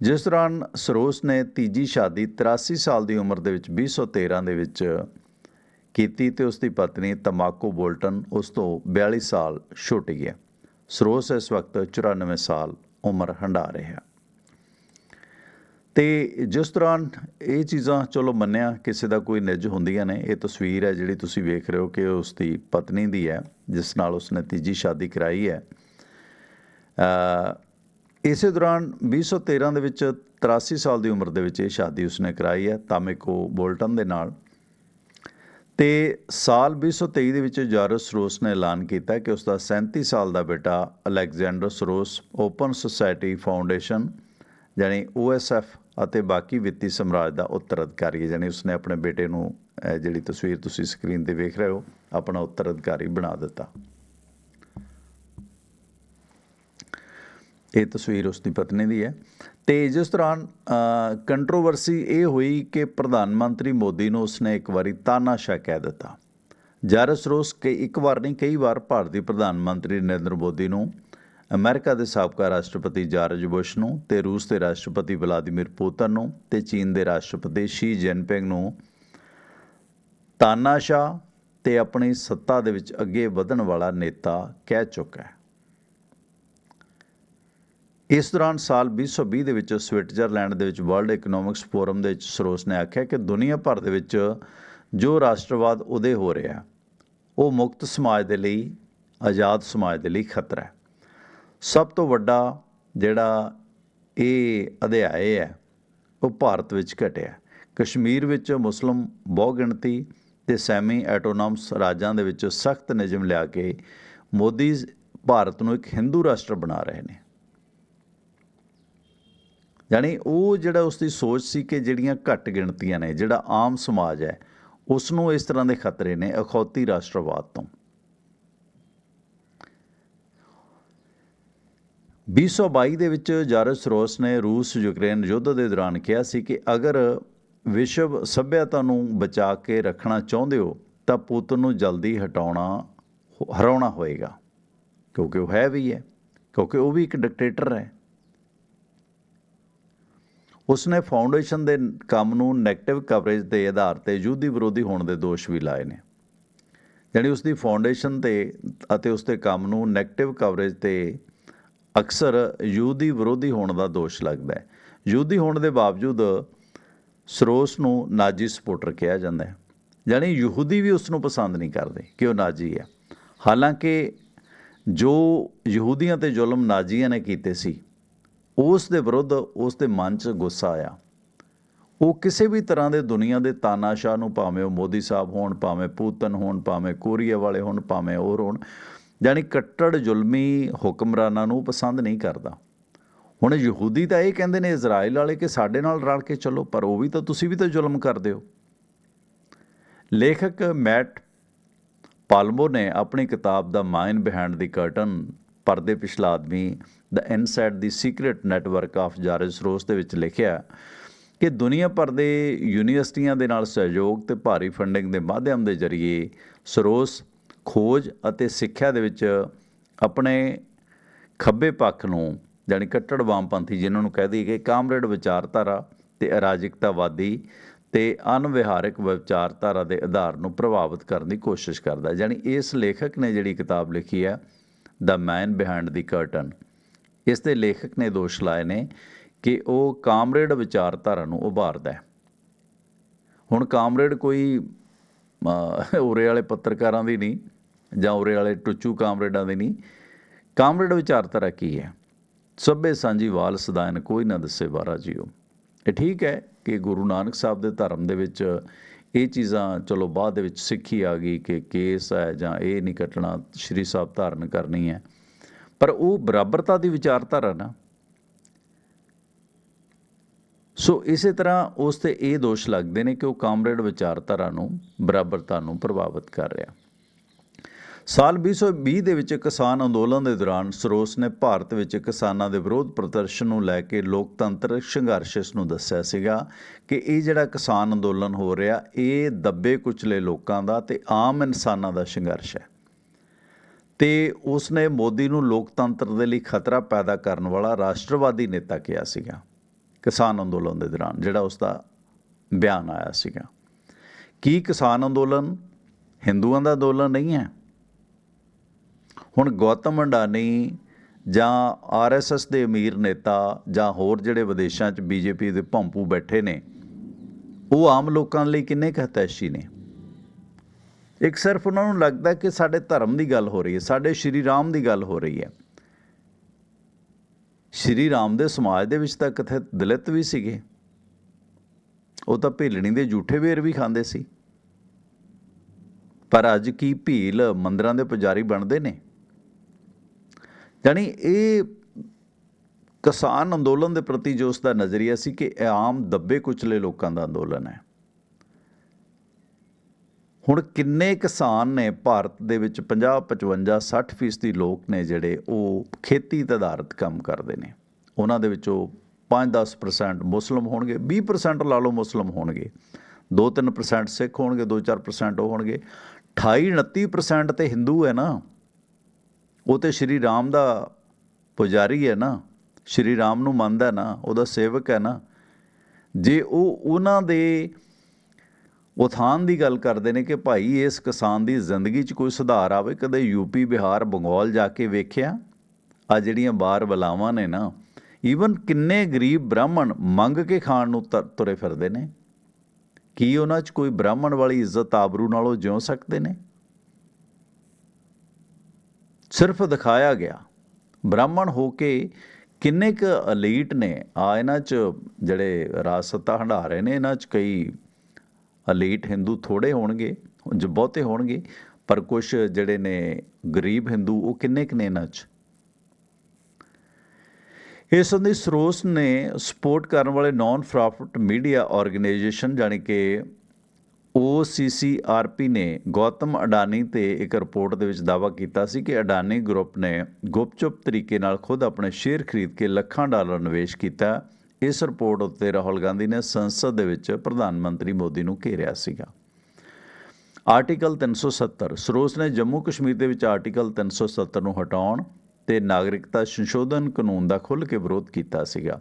ਜਿਸ ਦੌਰਾਨ ਸਰੋਸ ਨੇ ਤੀਜੀ ਸ਼ਾਦੀ 83 ਸਾਲ ਦੀ ਉਮਰ ਦੇ ਵਿੱਚ 2013 ਦੇ ਵਿੱਚ ਕੀਤੀ ਤੇ ਉਸ ਦੀ ਪਤਨੀ ਤਮਾਕੂ ਬੋਲਟਨ ਉਸ ਤੋਂ 42 ਸਾਲ ਛੋਟੀ ਹੈ। ਸਰੋਸ ਇਸ ਵਕਤ 94 ਸਾਲ ਉਮਰ ਹੰਢਾ ਰਿਹਾ। ਤੇ ਜਿਸ ਦੌਰਾਨ ਇਹ ਚੀਜ਼ਾਂ ਚਲੋ ਮੰਨਿਆ ਕਿਸੇ ਦਾ ਕੋਈ ਨਿੱਜ ਹੁੰਦੀਆਂ ਨੇ, ਇਹ ਤਸਵੀਰ ਹੈ ਜਿਹੜੀ ਤੁਸੀਂ ਵੇਖ ਰਹੇ ਹੋ ਕਿ ਉਸ ਦੀ ਪਤਨੀ ਦੀ ਹੈ, ਜਿਸ ਨਾਲ ਉਸਨੇ ਤੀਜੀ ਸ਼ਾਦੀ ਕਰਾਈ ਹੈ। ਇਸੇ ਦੌਰਾਨ 2013 ਦੇ ਵਿੱਚ 83 ਸਾਲ ਦੀ ਉਮਰ ਦੇ ਵਿੱਚ ਇਹ ਸ਼ਾਦੀ ਉਸਨੇ ਕਰਾਈ ਹੈ ਤਾਮਿਕੋ ਬੋਲਟਨ ਦੇ ਨਾਲ। ਤੇ ਸਾਲ 2023 ਦੇ ਵਿੱਚ ਜਾਰਸ ਸਰੋਸ ਨੇ ਐਲਾਨ ਕੀਤਾ ਕਿ ਉਸ ਦਾ 37 ਸਾਲ ਦਾ ਬੇਟਾ Alexander Soros open society foundation, ਯਾਨੀ OSF ਅਤੇ ਬਾਕੀ ਵਿੱਤੀ ਸਮਰਾਜ ਦਾ ਉੱਤਰਾਧਿਕਾਰੀ ਹੈ ਯਾਨੀ ਉਸਨੇ ਆਪਣੇ ਬੇਟੇ ਨੂੰ ਜਿਹੜੀ ਤਸਵੀਰ ਤੁਸੀਂ ਸਕਰੀਨ ਤੇ ਵੇਖ ਰਹੇ ਹੋ, ਆਪਣਾ ਉੱਤਰਾਧਿਕਾਰੀ ਬਣਾ ਦਿੱਤਾ। ਇਹ ਤਸਵੀਰ ਉਸ ਦੀ ਪਤਨੀ ਦੀ ਹੈ। ਤੇ ਜਿਸ ਦੌਰਾਨ ਕੰਟਰੋਵਰਸੀ ਇਹ ਹੋਈ ਕਿ ਪ੍ਰਧਾਨ ਮੰਤਰੀ ਮੋਦੀ ਨੂੰ ਉਸਨੇ ਇੱਕ ਵਾਰੀ ਤਾਨਾਸ਼ਾਹ ਕਹਿ ਦਿੱਤਾ। ਜਾਰਸ ਰੋਸ ਕਈ, ਇੱਕ ਵਾਰ ਨਹੀਂ, ਕਈ ਵਾਰ ਭਾਰਤੀ ਪ੍ਰਧਾਨ ਮੰਤਰੀ ਨਰਿੰਦਰ ਮੋਦੀ ਨੂੰ ਅਮਰੀਕਾ ਦੇ ਸਾਬਕਾ ਰਾਸ਼ਟਰਪਤੀ ਜਾਰਜ ਬੁਸ਼ ਨੂੰ ਤੇ ਰੂਸ ਦੇ ਰਾਸ਼ਟਰਪਤੀ ਵਲਾਦੀਮੀਰ ਪੁਤਨ ਨੂੰ ਤੇ ਚੀਨ ਦੇ ਰਾਸ਼ਟਰਪਤੀ ਸ਼ੀ ਜਿਨਪਿੰਗ ਨੂੰ। ਤਾਨਾਸ਼ਾਹ ਤੇ ਆਪਣੀ ਸੱਤਾ ਦੇ ਵਿੱਚ ਅੱਗੇ ਵਧਣ ਵਾਲਾ ਨੇਤਾ ਕਹਿ ਚੁੱਕਾ ਹੈ। ਇਸ ਦੌਰਾਨ ਸਾਲ 2020 ਦੇ ਵਿੱਚ ਸਵਿਟਜ਼ਰਲੈਂਡ ਦੇ ਵਿੱਚ ਵਰਲਡ ਇਕਨੋਮਿਕਸ ਫੋਰਮ ਦੇ ਵਿੱਚ ਸਰੋਸ ਨੇ ਆਖਿਆ ਕਿ ਦੁਨੀਆ ਭਰ ਦੇ ਵਿੱਚ ਜੋ ਰਾਸ਼ਟਰਵਾਦ ਉਦੇ ਹੋ ਰਿਹਾ, ਉਹ ਮੁਕਤ ਸਮਾਜ ਦੇ ਲਈ, ਆਜ਼ਾਦ ਸਮਾਜ ਦੇ ਲਈ ਖਤਰਾ ਹੈ। ਸਭ ਤੋਂ ਵੱਡਾ ਜਿਹੜਾ ਇਹ ਅਧਿਆਇ ਹੈ, ਉਹ ਭਾਰਤ ਵਿੱਚ ਘਟਿਆ। ਕਸ਼ਮੀਰ ਵਿੱਚ ਮੁਸਲਮ ਬਹੁਗਿਣਤੀ ਤੇ ਸੈਮੀ ਐਟੋਨੋਮਸ ਰਾਜਾਂ ਦੇ ਵਿੱਚ ਸਖਤ ਨਿਯਮ ਲਿਆ ਕੇ ਮੋਦੀ ਭਾਰਤ ਨੂੰ ਇੱਕ ਹਿੰਦੂ ਰਾਸ਼ਟਰ ਬਣਾ ਰਹੇ ਨੇ। ਯਾਨੀ ਉਹ ਜਿਹੜਾ ਉਸ ਦੀ ਸੋਚ ਸੀ ਕਿ ਜਿਹੜੀਆਂ ਘੱਟ ਗਿਣਤੀਆਂ ਨੇ, ਜਿਹੜਾ ਆਮ ਸਮਾਜ ਹੈ ਉਸ ਨੂੰ ਇਸ ਤਰ੍ਹਾਂ ਦੇ ਖਤਰੇ ਨੇ, ਅਖੌਤੀ ਰਾਸ਼ਟਰਵਾਦ ਤੋਂ। 2022 ਦੇ ਵਿੱਚ ਜਾਰਜ ਸਰੋਸ ਨੇ ਰੂਸ ਯੂਕਰੇਨ ਯੁੱਧ ਦੇ ਦੌਰਾਨ ਕਿਹਾ ਸੀ ਕਿ ਅਗਰ ਵਿਸ਼ਵ ਸਭਿਅਤਾ ਨੂੰ ਬਚਾ ਕੇ ਰੱਖਣਾ ਚਾਹੁੰਦੇ ਹੋ, ਤਾਂ ਪੁਤਨ ਨੂੰ ਜਲਦੀ ਹਟਾਉਣਾ ਹਰਾਉਣਾ ਹੋਏਗਾ। ਕਿਉਂਕਿ ਉਹ ਹੈ ਵੀ ਹੈ, ਕਿਉਂਕਿ ਉਹ ਵੀ ਇੱਕ ਡਿਕਟੇਟਰ ਹੈ। ਉਸਨੇ ਫਾਊਂਡੇਸ਼ਨ ਦੇ ਕੰਮ ਨੂੰ 네ਗੇਟਿਵ ਕਵਰੇਜ ਦੇ ਆਧਾਰ ਤੇ ਯੂਦੀ ਵਿਰੋਧੀ ਹੋਣ ਦੇ ਦੋਸ਼ ਵੀ ਲਾਏ ਨੇ। ਯਾਨੀ ਉਸ ਦੀ ਫਾਊਂਡੇਸ਼ਨ ਤੇ ਅਤੇ ਉਸ ਦੇ ਕੰਮ ਨੂੰ 네ਗੇਟਿਵ ਕਵਰੇਜ ਤੇ ਅਕਸਰ ਯੂਦੀ ਵਿਰੋਧੀ ਹੋਣ ਦਾ ਦੋਸ਼ ਲੱਗਦਾ ਹੈ। ਯੂਦੀ ਹੋਣ ਦੇ ਬਾਵਜੂਦ ਸਰੋਸ ਨੂੰ ਨਾਜੀ ਸਪੋਰਟਰ ਕਿਹਾ ਜਾਂਦਾ ਹੈ। ਯਾਨੀ ਯਹੂਦੀ ਵੀ ਉਸ ਨੂੰ ਪਸੰਦ ਨਹੀਂ ਕਰਦੇ ਕਿ ਉਹ ਨਾਜੀ ਹੈ। ਹਾਲਾਂਕਿ ਜੋ ਯਹੂਦੀਆਂ ਤੇ ਜ਼ੁਲਮ ਨਾਜ਼ੀਆਂ ਨੇ ਕੀਤੇ ਸੀ, ਉਸ ਦੇ ਵਿਰੁੱਧ ਉਸ ਦੇ ਮਨ 'ਚ ਗੁੱਸਾ ਆਇਆ। ਉਹ ਕਿਸੇ ਵੀ ਤਰ੍ਹਾਂ ਦੇ ਦੁਨੀਆ ਦੇ ਤਾਨਾਸ਼ਾਹ ਨੂੰ ਭਾਵੇਂ ਉਹ ਮੋਦੀ ਸਾਹਿਬ ਹੋਣ, ਭਾਵੇਂ ਪੂਤਨ ਹੋਣ, ਭਾਵੇਂ ਕੋਰੀਆ ਵਾਲੇ ਹੋਣ, ਭਾਵੇਂ ਹੋਰ ਹੋਣ ਯਾਨੀ ਕੱਟੜ ਜ਼ੁਲਮੀ ਹੁਕਮਰਾਨਾਂ ਨੂੰ ਪਸੰਦ ਨਹੀਂ ਕਰਦਾ। ਹੁਣ ਯਹੂਦੀ ਤਾਂ ਇਹ ਕਹਿੰਦੇ ਨੇ ਇਜ਼ਰਾਈਲ ਵਾਲੇ ਕਿ ਸਾਡੇ ਨਾਲ ਰਲ ਕੇ ਚੱਲੋ, ਪਰ ਉਹ ਵੀ ਤਾਂ ਤੁਸੀਂ ਵੀ ਤਾਂ ਜ਼ੁਲਮ ਕਰਦੇ ਹੋ। ਲੇਖਕ ਮੈਟ ਪਾਲਮੋ ਨੇ ਆਪਣੀ ਕਿਤਾਬ the mind behind the curtain, ਪਰਦੇ ਪਿਛਲਾ ਆਦਮੀ, ਦਾ inside the secret network of George Soros ਦੇ ਵਿੱਚ ਲਿਖਿਆ ਕਿ ਦੁਨੀਆ ਭਰ ਦੇ ਯੂਨੀਵਰਸਿਟੀਆਂ ਦੇ ਨਾਲ ਸਹਿਯੋਗ ਤੇ ਭਾਰੀ ਫੰਡਿੰਗ ਦੇ ਮਾਧਿਅਮ ਦੇ ਜ਼ਰੀਏ ਸਰੋਸ ਖੋਜ ਅਤੇ ਸਿੱਖਿਆ ਦੇ ਵਿੱਚ ਆਪਣੇ ਖੱਬੇ ਪੱਖ ਨੂੰ ਜਾਣੀ ਕੱਟੜ ਵਾਮਪੰਥੀ ਜਿਨ੍ਹਾਂ ਨੂੰ ਕਹਿ ਦਈਏ ਕਿ ਕਾਮਰੇਡ ਵਿਚਾਰਧਾਰਾ ਤੇ ਅਰਾਜਕਤਾਵਾਦੀ ਤੇ ਅਨਵਿਹਾਰਕ ਵਿਚਾਰਧਾਰਾ ਦੇ ਆਧਾਰ ਨੂੰ ਪ੍ਰਭਾਵਿਤ ਕਰਨ ਦੀ ਕੋਸ਼ਿਸ਼ ਕਰਦਾ। ਹੈ ਇਸ ਲੇਖਕ ਨੇ ਜਿਹੜੀ ਕਿਤਾਬ ਲਿਖੀ ਹੈ ਦ ਮੈਨ ਬਿਹਾਈਂਡ ਦੀ ਕਰਟਨ ਇਸ ਦੇ ਲੇਖਕ ਨੇ ਦੋਸ਼ ਲਾਏ ਨੇ ਕਿ ਉਹ ਕਾਮਰੇਡ ਵਿਚਾਰਧਾਰਾ ਨੂੰ ਉਭਾਰਦਾ ਹੈ। ਹੁਣ ਕਾਮਰੇਡ ਕੋਈ ਉਰੇ ਵਾਲੇ ਪੱਤਰਕਾਰਾਂ ਦੀ ਨਹੀਂ ਜਾਂ ਉਰੇ ਵਾਲੇ ਟੁੱਚੂ ਕਾਮਰੇਡਾਂ ਦੀ ਨਹੀਂ, ਕਾਮਰੇਡ ਵਿਚਾਰਧਾਰਾ ਕੀ ਹੈ। ਸਭੇ ਸਾਂਝੀ ਵਾਲ ਸਦਾਇਨ ਕੋਈ ਨਾ ਦੱਸੇ ਵਾਰਾ ਜੀਓ। ਇਹ ਠੀਕ ਹੈ ਕਿ ਗੁਰੂ ਨਾਨਕ ਸਾਹਿਬ ਦੇ ਧਰਮ ਦੇ ਵਿੱਚ ਇਹ ਚੀਜ਼ਾਂ ਚਲੋ ਬਾਅਦ ਦੇ ਵਿੱਚ ਸਿੱਖੀ ਆ ਗਈ ਕਿ ਕੇਸ ਹੈ ਜਾਂ ਇਹ ਨਹੀਂ ਕੱਟਣਾ ਸ਼੍ਰੀ ਸਾਹਿਬ ਧਾਰਨ ਕਰਨੀ ਹੈ। ਪਰ ਉਹ ਬਰਾਬਰਤਾ ਦੀ ਵਿਚਾਰਧਾਰਾ ਨਾ। ਸੋ ਇਸੇ ਤਰ੍ਹਾਂ ਉਸ ਤੇ ਇਹ ਦੋਸ਼ ਲੱਗਦੇ ਨੇ ਕਿ ਉਹ ਕਾਮਰੇਡ ਵਿਚਾਰਧਾਰਾ ਨੂੰ, ਬਰਾਬਰਤਾ ਨੂੰ ਪ੍ਰਭਾਵਿਤ ਕਰ ਰਿਹਾ। ਸਾਲ 2020 ਦੇ ਵਿੱਚ ਕਿਸਾਨ ਅੰਦੋਲਨ ਦੇ ਦੌਰਾਨ ਸਰੋਸ ਨੇ ਭਾਰਤ ਵਿੱਚ ਕਿਸਾਨਾਂ ਦੇ ਵਿਰੋਧ ਪ੍ਰਦਰਸ਼ਨ ਨੂੰ ਲੈ ਕੇ ਲੋਕਤੰਤਰ ਸੰਘਰਸ਼ ਇਸ ਨੂੰ ਦੱਸਿਆ ਸੀਗਾ ਕਿ ਇਹ ਜਿਹੜਾ ਕਿਸਾਨ ਅੰਦੋਲਨ ਹੋ ਰਿਹਾ, ਇਹ ਦੱਬੇ ਕੁਚਲੇ ਲੋਕਾਂ ਦਾ ਤੇ ਆਮ ਇਨਸਾਨਾਂ ਦਾ ਸੰਘਰਸ਼ ਹੈ। ਤੇ ਉਸਨੇ ਮੋਦੀ ਨੂੰ ਲੋਕਤੰਤਰ ਦੇ ਲਈ ਖਤਰਾ ਪੈਦਾ ਕਰਨ ਵਾਲਾ ਰਾਸ਼ਟਰਵਾਦੀ ਨੇਤਾ ਕਿਹਾ ਸੀਗਾ ਕਿਸਾਨ ਅੰਦੋਲਨ ਦੇ ਦੌਰਾਨ, ਜਿਹੜਾ ਉਸ ਦਾ ਬਿਆਨ ਆਇਆ ਸੀਗਾ। ਕੀ ਕਿਸਾਨ ਅੰਦੋਲਨ ਹਿੰਦੂਆਂ ਦਾ ਅੰਦੋਲਨ ਨਹੀਂ ਹੈ? ਹੁਣ ਗੌਤਮ ਅੰਡਾਨੀ ਜਾਂ ਆਰਐਸਐਸ ਦੇ ਅਮੀਰ ਨੇਤਾ ਜਾਂ ਹੋਰ ਜਿਹੜੇ ਵਿਦੇਸ਼ਾਂ 'ਚ ਬੀਜੇਪੀ ਦੇ ਭੰਪੂ ਬੈਠੇ ਨੇ, ਉਹ ਆਮ ਲੋਕਾਂ ਲਈ ਕਿੰਨੇ ਕੁ ਹਿਤੈਸ਼ੀ ਨੇ? ਇੱਕ ਸਿਰਫ ਉਹਨਾਂ ਨੂੰ ਲੱਗਦਾ ਕਿ ਸਾਡੇ ਧਰਮ ਦੀ ਗੱਲ ਹੋ ਰਹੀ ਹੈ, ਸਾਡੇ ਸ਼੍ਰੀ ਰਾਮ ਦੀ ਗੱਲ ਹੋ ਰਹੀ ਹੈ। ਸ਼੍ਰੀ ਰਾਮ ਦੇ ਸਮਾਜ ਦੇ ਵਿੱਚ ਤਾਂ ਕਿਥੇ ਦਲਿਤ ਵੀ ਸੀਗੇ। ਉਹ ਤਾਂ ਭੇਲਣੀ ਦੇ ਝੂਠੇ ਵੇਰ ਵੀ ਖਾਂਦੇ ਸੀ। ਪਰ ਅੱਜ ਕੀ ਭੀਲ ਮੰਦਰਾਂ ਦੇ ਪੁਜਾਰੀ ਬਣਦੇ ਨੇ? ਯਾਨੀ ਇਹ ਕਿਸਾਨ ਅੰਦੋਲਨ ਦੇ ਪ੍ਰਤੀ ਜੋ ਉਸ ਦਾ ਨਜ਼ਰੀਆ ਸੀ ਕਿ ਇਹ ਆਮ ਦੱਬੇ ਕੁਚਲੇ ਲੋਕਾਂ ਦਾ ਅੰਦੋਲਨ ਹੈ। ਹੁਣ ਕਿੰਨੇ ਕਿਸਾਨ ਨੇ ਭਾਰਤ ਦੇ ਵਿੱਚ 50 55 60 ਫੀਸਦੀ ਲੋਕ ਨੇ ਜਿਹੜੇ ਉਹ ਖੇਤੀ ਤੇ ਆਧਾਰਿਤ ਕੰਮ ਕਰਦੇ ਨੇ। ਉਹਨਾਂ ਦੇ ਵਿੱਚੋਂ 5-10% ਮੁਸਲਮ ਹੋਣਗੇ 20% ਲਾ ਲਓ ਮੁਸਲਮ ਹੋਣਗੇ। 2-3% ਸਿੱਖ ਹੋਣਗੇ 2-4% ਉਹ ਹੋਣਗੇ। 28-29% ਤੇ ਹਿੰਦੂ ਹੈ ਨਾ। ਉਹ ਤੇ ਸ਼੍ਰੀ ਰਾਮ ਦਾ ਪੁਜਾਰੀ ਹੈ ਨਾ, ਸ਼੍ਰੀ ਰਾਮ ਨੂੰ ਮੰਨਦਾ ਨਾ, ਉਹਦਾ ਸੇਵਕ ਹੈ ਨਾ। ਜੇ ਉਹ ਉਹਨਾਂ ਦੇ ਉਥਾਨ ਦੀ ਗੱਲ ਕਰਦੇ ਨੇ ਕਿ ਭਾਈ ਇਸ ਕਿਸਾਨ ਦੀ ਜ਼ਿੰਦਗੀ 'ਚ ਕੋਈ ਸੁਧਾਰ ਆਵੇ, ਕਦੇ ਯੂਪੀ ਬਿਹਾਰ, ਬੰਗਾਲ ਜਾ ਕੇ ਵੇਖਿਆ? ਆ ਜਿਹੜੀਆਂ ਬਾਹਰ ਬਲਾਵਾਂ ਨੇ ਨਾ ਈਵਨ ਕਿੰਨੇ ਗਰੀਬ ਬ੍ਰਾਹਮਣ ਮੰਗ ਕੇ ਖਾਣ ਨੂੰ ਤ- ਤੁਰੇ ਫਿਰਦੇ ਨੇ। ਕੀ ਉਹਨਾਂ 'ਚ ਕੋਈ ਬ੍ਰਾਹਮਣ ਵਾਲੀ ਇੱਜ਼ਤ ਆਬਰੂ ਨਾਲੋਂ ਜਿਉ ਸਕਦੇ ਨੇ? ਸਿਰਫ ਦਿਖਾਇਆ ਗਿਆ। ਬ੍ਰਾਹਮਣ ਹੋ ਕੇ ਕਿੰਨੇ ਕੁ ਅਲੀਟ ਨੇ, ਆ ਇਹਨਾਂ 'ਚ ਜਿਹੜੇ ਰਾਜ ਸੱਤਾ ਹੰਢਾ ਰਹੇ ਨੇ, ਇਹਨਾਂ 'ਚ ਕਈ ਅਲੀਟ ਹਿੰਦੂ ਥੋੜੇ ਹੋਣਗੇ ਜੋ ਬਹੁਤੇ ਹੋਣਗੇ, ਪਰ ਕੁਝ ਜਿਹੜੇ ਨੇ ਗਰੀਬ ਹਿੰਦੂ ਉਹ ਕਿੰਨੇ ਕੁ ਨੇ ਇਹਨਾਂ 'ਚ? ਇਸ ਸੰਬੰਧੀ ਸਰੋਸ ਨੇ ਸਪੋਰਟ ਕਰਨ ਵਾਲੇ ਨਾਨ ਪ੍ਰੋਫਿਟ ਮੀਡੀਆ ਆਰਗੇਨਾਈਜੇਸ਼ਨ ਜਾਣੀ ਕਿ OCCRP ਨੇ ਗੌਤਮ ਅਡਾਨੀ ਤੇ ਇੱਕ ਰਿਪੋਰਟ ਦੇ ਵਿੱਚ ਦਾਅਵਾ ਕੀਤਾ ਸੀ ਕਿ ਅਡਾਨੀ ਗਰੁੱਪ ਨੇ ਗੁਪਚੁਪ ਤਰੀਕੇ ਨਾਲ ਖੁਦ ਆਪਣੇ ਸ਼ੇਅਰ ਖਰੀਦ ਕੇ ਲੱਖਾਂ ਡਾਲਰ ਨਿਵੇਸ਼ ਕੀਤਾ। ਇਸ ਰਿਪੋਰਟ ਉੱਤੇ ਰਾਹੁਲ ਗਾਂਧੀ ਨੇ ਸੰਸਦ ਦੇ ਵਿੱਚ ਪ੍ਰਧਾਨ ਮੰਤਰੀ ਮੋਦੀ ਨੂੰ ਘੇਰਿਆ ਸੀਗਾ। ਆਰਟੀਕਲ 370 ਸਰੋਸ ਨੇ ਜੰਮੂ ਕਸ਼ਮੀਰ ਦੇ ਵਿੱਚ ਆਰਟੀਕਲ 370 ਨੂੰ ਹਟਾਉਣ ਤੇ ਨਾਗਰਿਕਤਾ ਸੰਸ਼ੋਧਨ ਕਾਨੂੰਨ ਦਾ ਖੁੱਲ੍ਹ ਕੇ ਵਿਰੋਧ ਕੀਤਾ ਸੀਗਾ।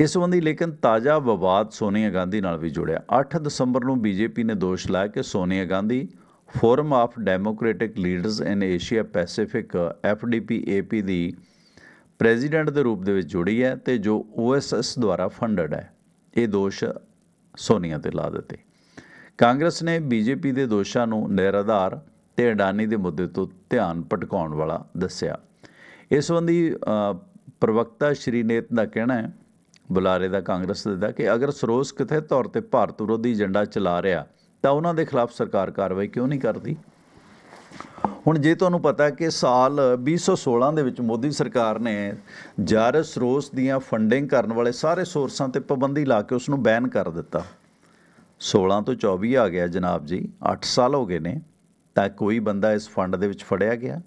ਇਸ ਸੰਬੰਧੀ ਲੇਕਿਨ ਤਾਜ਼ਾ ਵਿਵਾਦ ਸੋਨੀਆ ਗਾਂਧੀ ਨਾਲ ਵੀ ਜੁੜਿਆ। 8 ਦਸੰਬਰ ਨੂੰ ਬੀਜੇਪੀ ਨੇ ਦੋਸ਼ ਲਾਇਆ ਕਿ Sonia Gandhi forum of democratic leaders in Asia Pacific FDP the president ਦੇ ਰੂਪ ਦੇ ਵਿੱਚ ਜੁੜੀ ਹੈ ਤੇ ਜੋ ਓਐਸਐਸ ਦੁਆਰਾ ਫੰਡਡ ਹੈ। ਇਹ ਦੋਸ਼ ਸੋਨੀਆ ਤੇ ਲਾ ਦਿੱਤੇ। ਕਾਂਗਰਸ ਨੇ ਬੀਜੇਪੀ ਦੇ ਦੋਸ਼ਾਂ ਨੂੰ ਨਿਰਾਧਾਰ ਤੇ ਅਡਾਨੀ ਦੇ ਮੁੱਦੇ ਤੋਂ ਧਿਆਨ ਭਟਕਾਉਣ ਵਾਲਾ ਦੱਸਿਆ। ਇਸ ਸੰਬੰਧੀ ਪ੍ਰਵਕਤਾ ਸ਼੍ਰੀ ਨੇਤ ਦਾ ਕਹਿਣਾ ਹੈ ਬੁਲਾਰੇ ਦਾ ਕਾਂਗਰਸ ਦਾ ਕਿ ਅਗਰ ਸਰੋਸ ਕਿਥੇ ਤੌਰ ਤੇ ਭਾਰਤ ਵਿਰੋਧੀ ਏਜੰਡਾ ਚਲਾ ਰਿਹਾ, ਤਾਂ ਉਹਨਾਂ ਦੇ ਖਿਲਾਫ ਸਰਕਾਰ ਕਾਰਵਾਈ ਕਿਉਂ ਨਹੀਂ ਕਰਦੀ? ਹੁਣ ਜੇ ਤੁਹਾਨੂੰ ਪਤਾ ਕਿ ਸਾਲ 2016 ਦੇ ਵਿੱਚ ਮੋਦੀ ਸਰਕਾਰ ਨੇ ਜ਼ਾਰ ਸਰੋਸ ਦੀਆਂ ਫੰਡਿੰਗ ਕਰਨ ਵਾਲੇ ਸਾਰੇ ਸੋਰਸਾਂ ਤੇ ਪਾਬੰਦੀ ਲਾ ਕੇ ਉਸ ਨੂੰ ਬੈਨ ਕਰ ਦਿੱਤਾ। 16 ਤੋਂ 24 ਆ ਗਿਆ ਜਨਾਬ ਜੀ 8 ਸਾਲ ਹੋ ਗਏ ਨੇ, ਤਾਂ ਕੋਈ ਬੰਦਾ ਇਸ ਫੰਡ ਦੇ ਵਿੱਚ ਫੜਿਆ ਗਿਆ?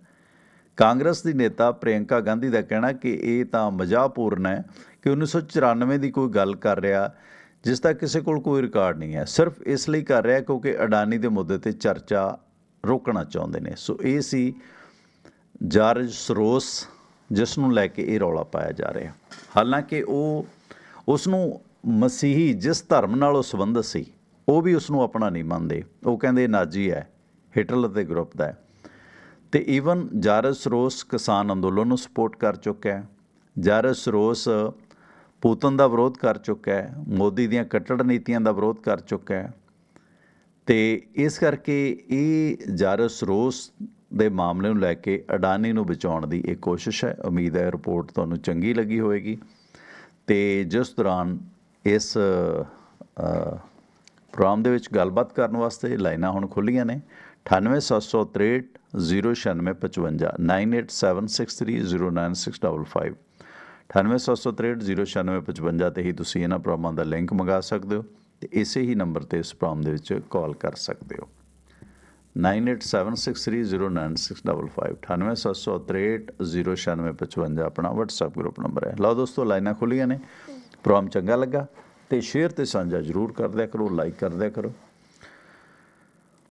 ਕਾਂਗਰਸ ਦੀ ਨੇਤਾ ਪ੍ਰਿਯੰਕਾ ਗਾਂਧੀ ਦਾ ਕਹਿਣਾ ਕਿ ਇਹ ਤਾਂ ਮਜ਼ਾਹਪੂਰਨ ਹੈ ਕਿ 1994 ਦੀ ਕੋਈ ਗੱਲ ਕਰ ਰਿਹਾ ਜਿਸ ਦਾ ਕਿਸੇ ਕੋਲ ਕੋਈ ਰਿਕਾਰਡ ਨਹੀਂ ਹੈ। ਸਿਰਫ ਇਸ ਲਈ ਕਰ ਰਿਹਾ ਕਿਉਂਕਿ ਅਡਾਨੀ ਦੇ ਮੁੱਦੇ ਤੇ ਚਰਚਾ ਰੋਕਣਾ ਚਾਹੁੰਦੇ ਨੇ। ਸੋ ਇਹ ਸੀ ਜਾਰਜ ਸਰੋਸ ਜਿਸ ਨੂੰ ਲੈ ਕੇ ਇਹ ਰੌਲਾ ਪਾਇਆ ਜਾ ਰਿਹਾ। ਹਾਲਾਂਕਿ ਉਹ ਉਸ ਨੂੰ ਮਸੀਹੀ ਜਿਸ ਧਰਮ ਨਾਲ ਉਹ ਸੰਬੰਧਿਤ ਸੀ, ਉਹ ਵੀ ਉਸ ਨੂੰ ਆਪਣਾ ਨਹੀਂ ਮੰਨਦੇ। ਉਹ ਕਹਿੰਦੇ, ਨਾਜੀ ਹੈ, ਹਿਟਲਰ ਦੇ ਗਰੁੱਪ ਦਾ ਹੈ। ਤੇ ਈਵਨ ਜਾਰਜ ਸਰੋਸ ਕਿਸਾਨ ਅੰਦੋਲਨ ਨੂੰ ਸਪੋਰਟ ਕਰ ਚੁੱਕਾ ਹੈ। ਜਾਰਜ ਸਰੋਸ ਪੂਤਨ ਦਾ ਵਿਰੋਧ ਕਰ ਚੁੱਕਾ ਹੈ। ਮੋਦੀ ਦੀਆਂ ਕੱਟੜ ਨੀਤੀਆਂ ਦਾ ਵਿਰੋਧ ਕਰ ਚੁੱਕਾ ਹੈ। ਤੇ ਇਸ ਕਰਕੇ ਇਹ ਜਾਰਜ ਸਰੋਸ ਦੇ ਮਾਮਲੇ ਨੂੰ ਲੈ ਕੇ ਅਡਾਨੀ ਨੂੰ ਬਚਾਉਣ ਦੀ ਇਹ ਕੋਸ਼ਿਸ਼ ਹੈ। ਉਮੀਦ ਹੈ ਰਿਪੋਰਟ ਤੁਹਾਨੂੰ ਚੰਗੀ ਲੱਗੀ ਹੋਵੇਗੀ। ਤੇ ਜਿਸ ਦੌਰਾਨ ਇਸ ਪ੍ਰੋਗਰਾਮ ਦੇ ਵਿੱਚ ਗੱਲਬਾਤ ਕਰਨ ਵਾਸਤੇ ਲਾਈਨਾਂ ਹੁਣ ਖੁੱਲੀਆਂ ਨੇ। 98763 09655 9876309655 9877309655 ਤੇ ਹੀ ਤੁਸੀਂ ਇਹਨਾਂ ਪ੍ਰੋਗਰਾਮਾਂ ਦਾ ਲਿੰਕ ਮੰਗਾ ਸਕਦੇ ਹੋ ਤੇ ਇਸੇ ਹੀ ਨੰਬਰ ਤੇ ਇਸ ਪ੍ਰੋਗਰਾਮ ਦੇ ਵਿੱਚ ਕਾਲ ਕਰ ਸਕਦੇ ਹੋ। 9876309655 9877309655 ਆਪਣਾ WhatsApp ਗਰੁੱਪ ਨੰਬਰ ਹੈ। ਲਓ ਦੋਸਤੋ, ਲਾਈਨਾਂ ਖੁੱਲੀਆਂ ਨੇ। ਪ੍ਰੋਗਰਾਮ ਚੰਗਾ ਲੱਗਾ ਤੇ ਸ਼ੇਅਰ ਤੇ ਸਾਂਝਾ ਜ਼ਰੂਰ ਕਰਦਿਆ ਕਰੋ ਲਾਈਕ ਕਰਦਿਆ ਕਰੋ।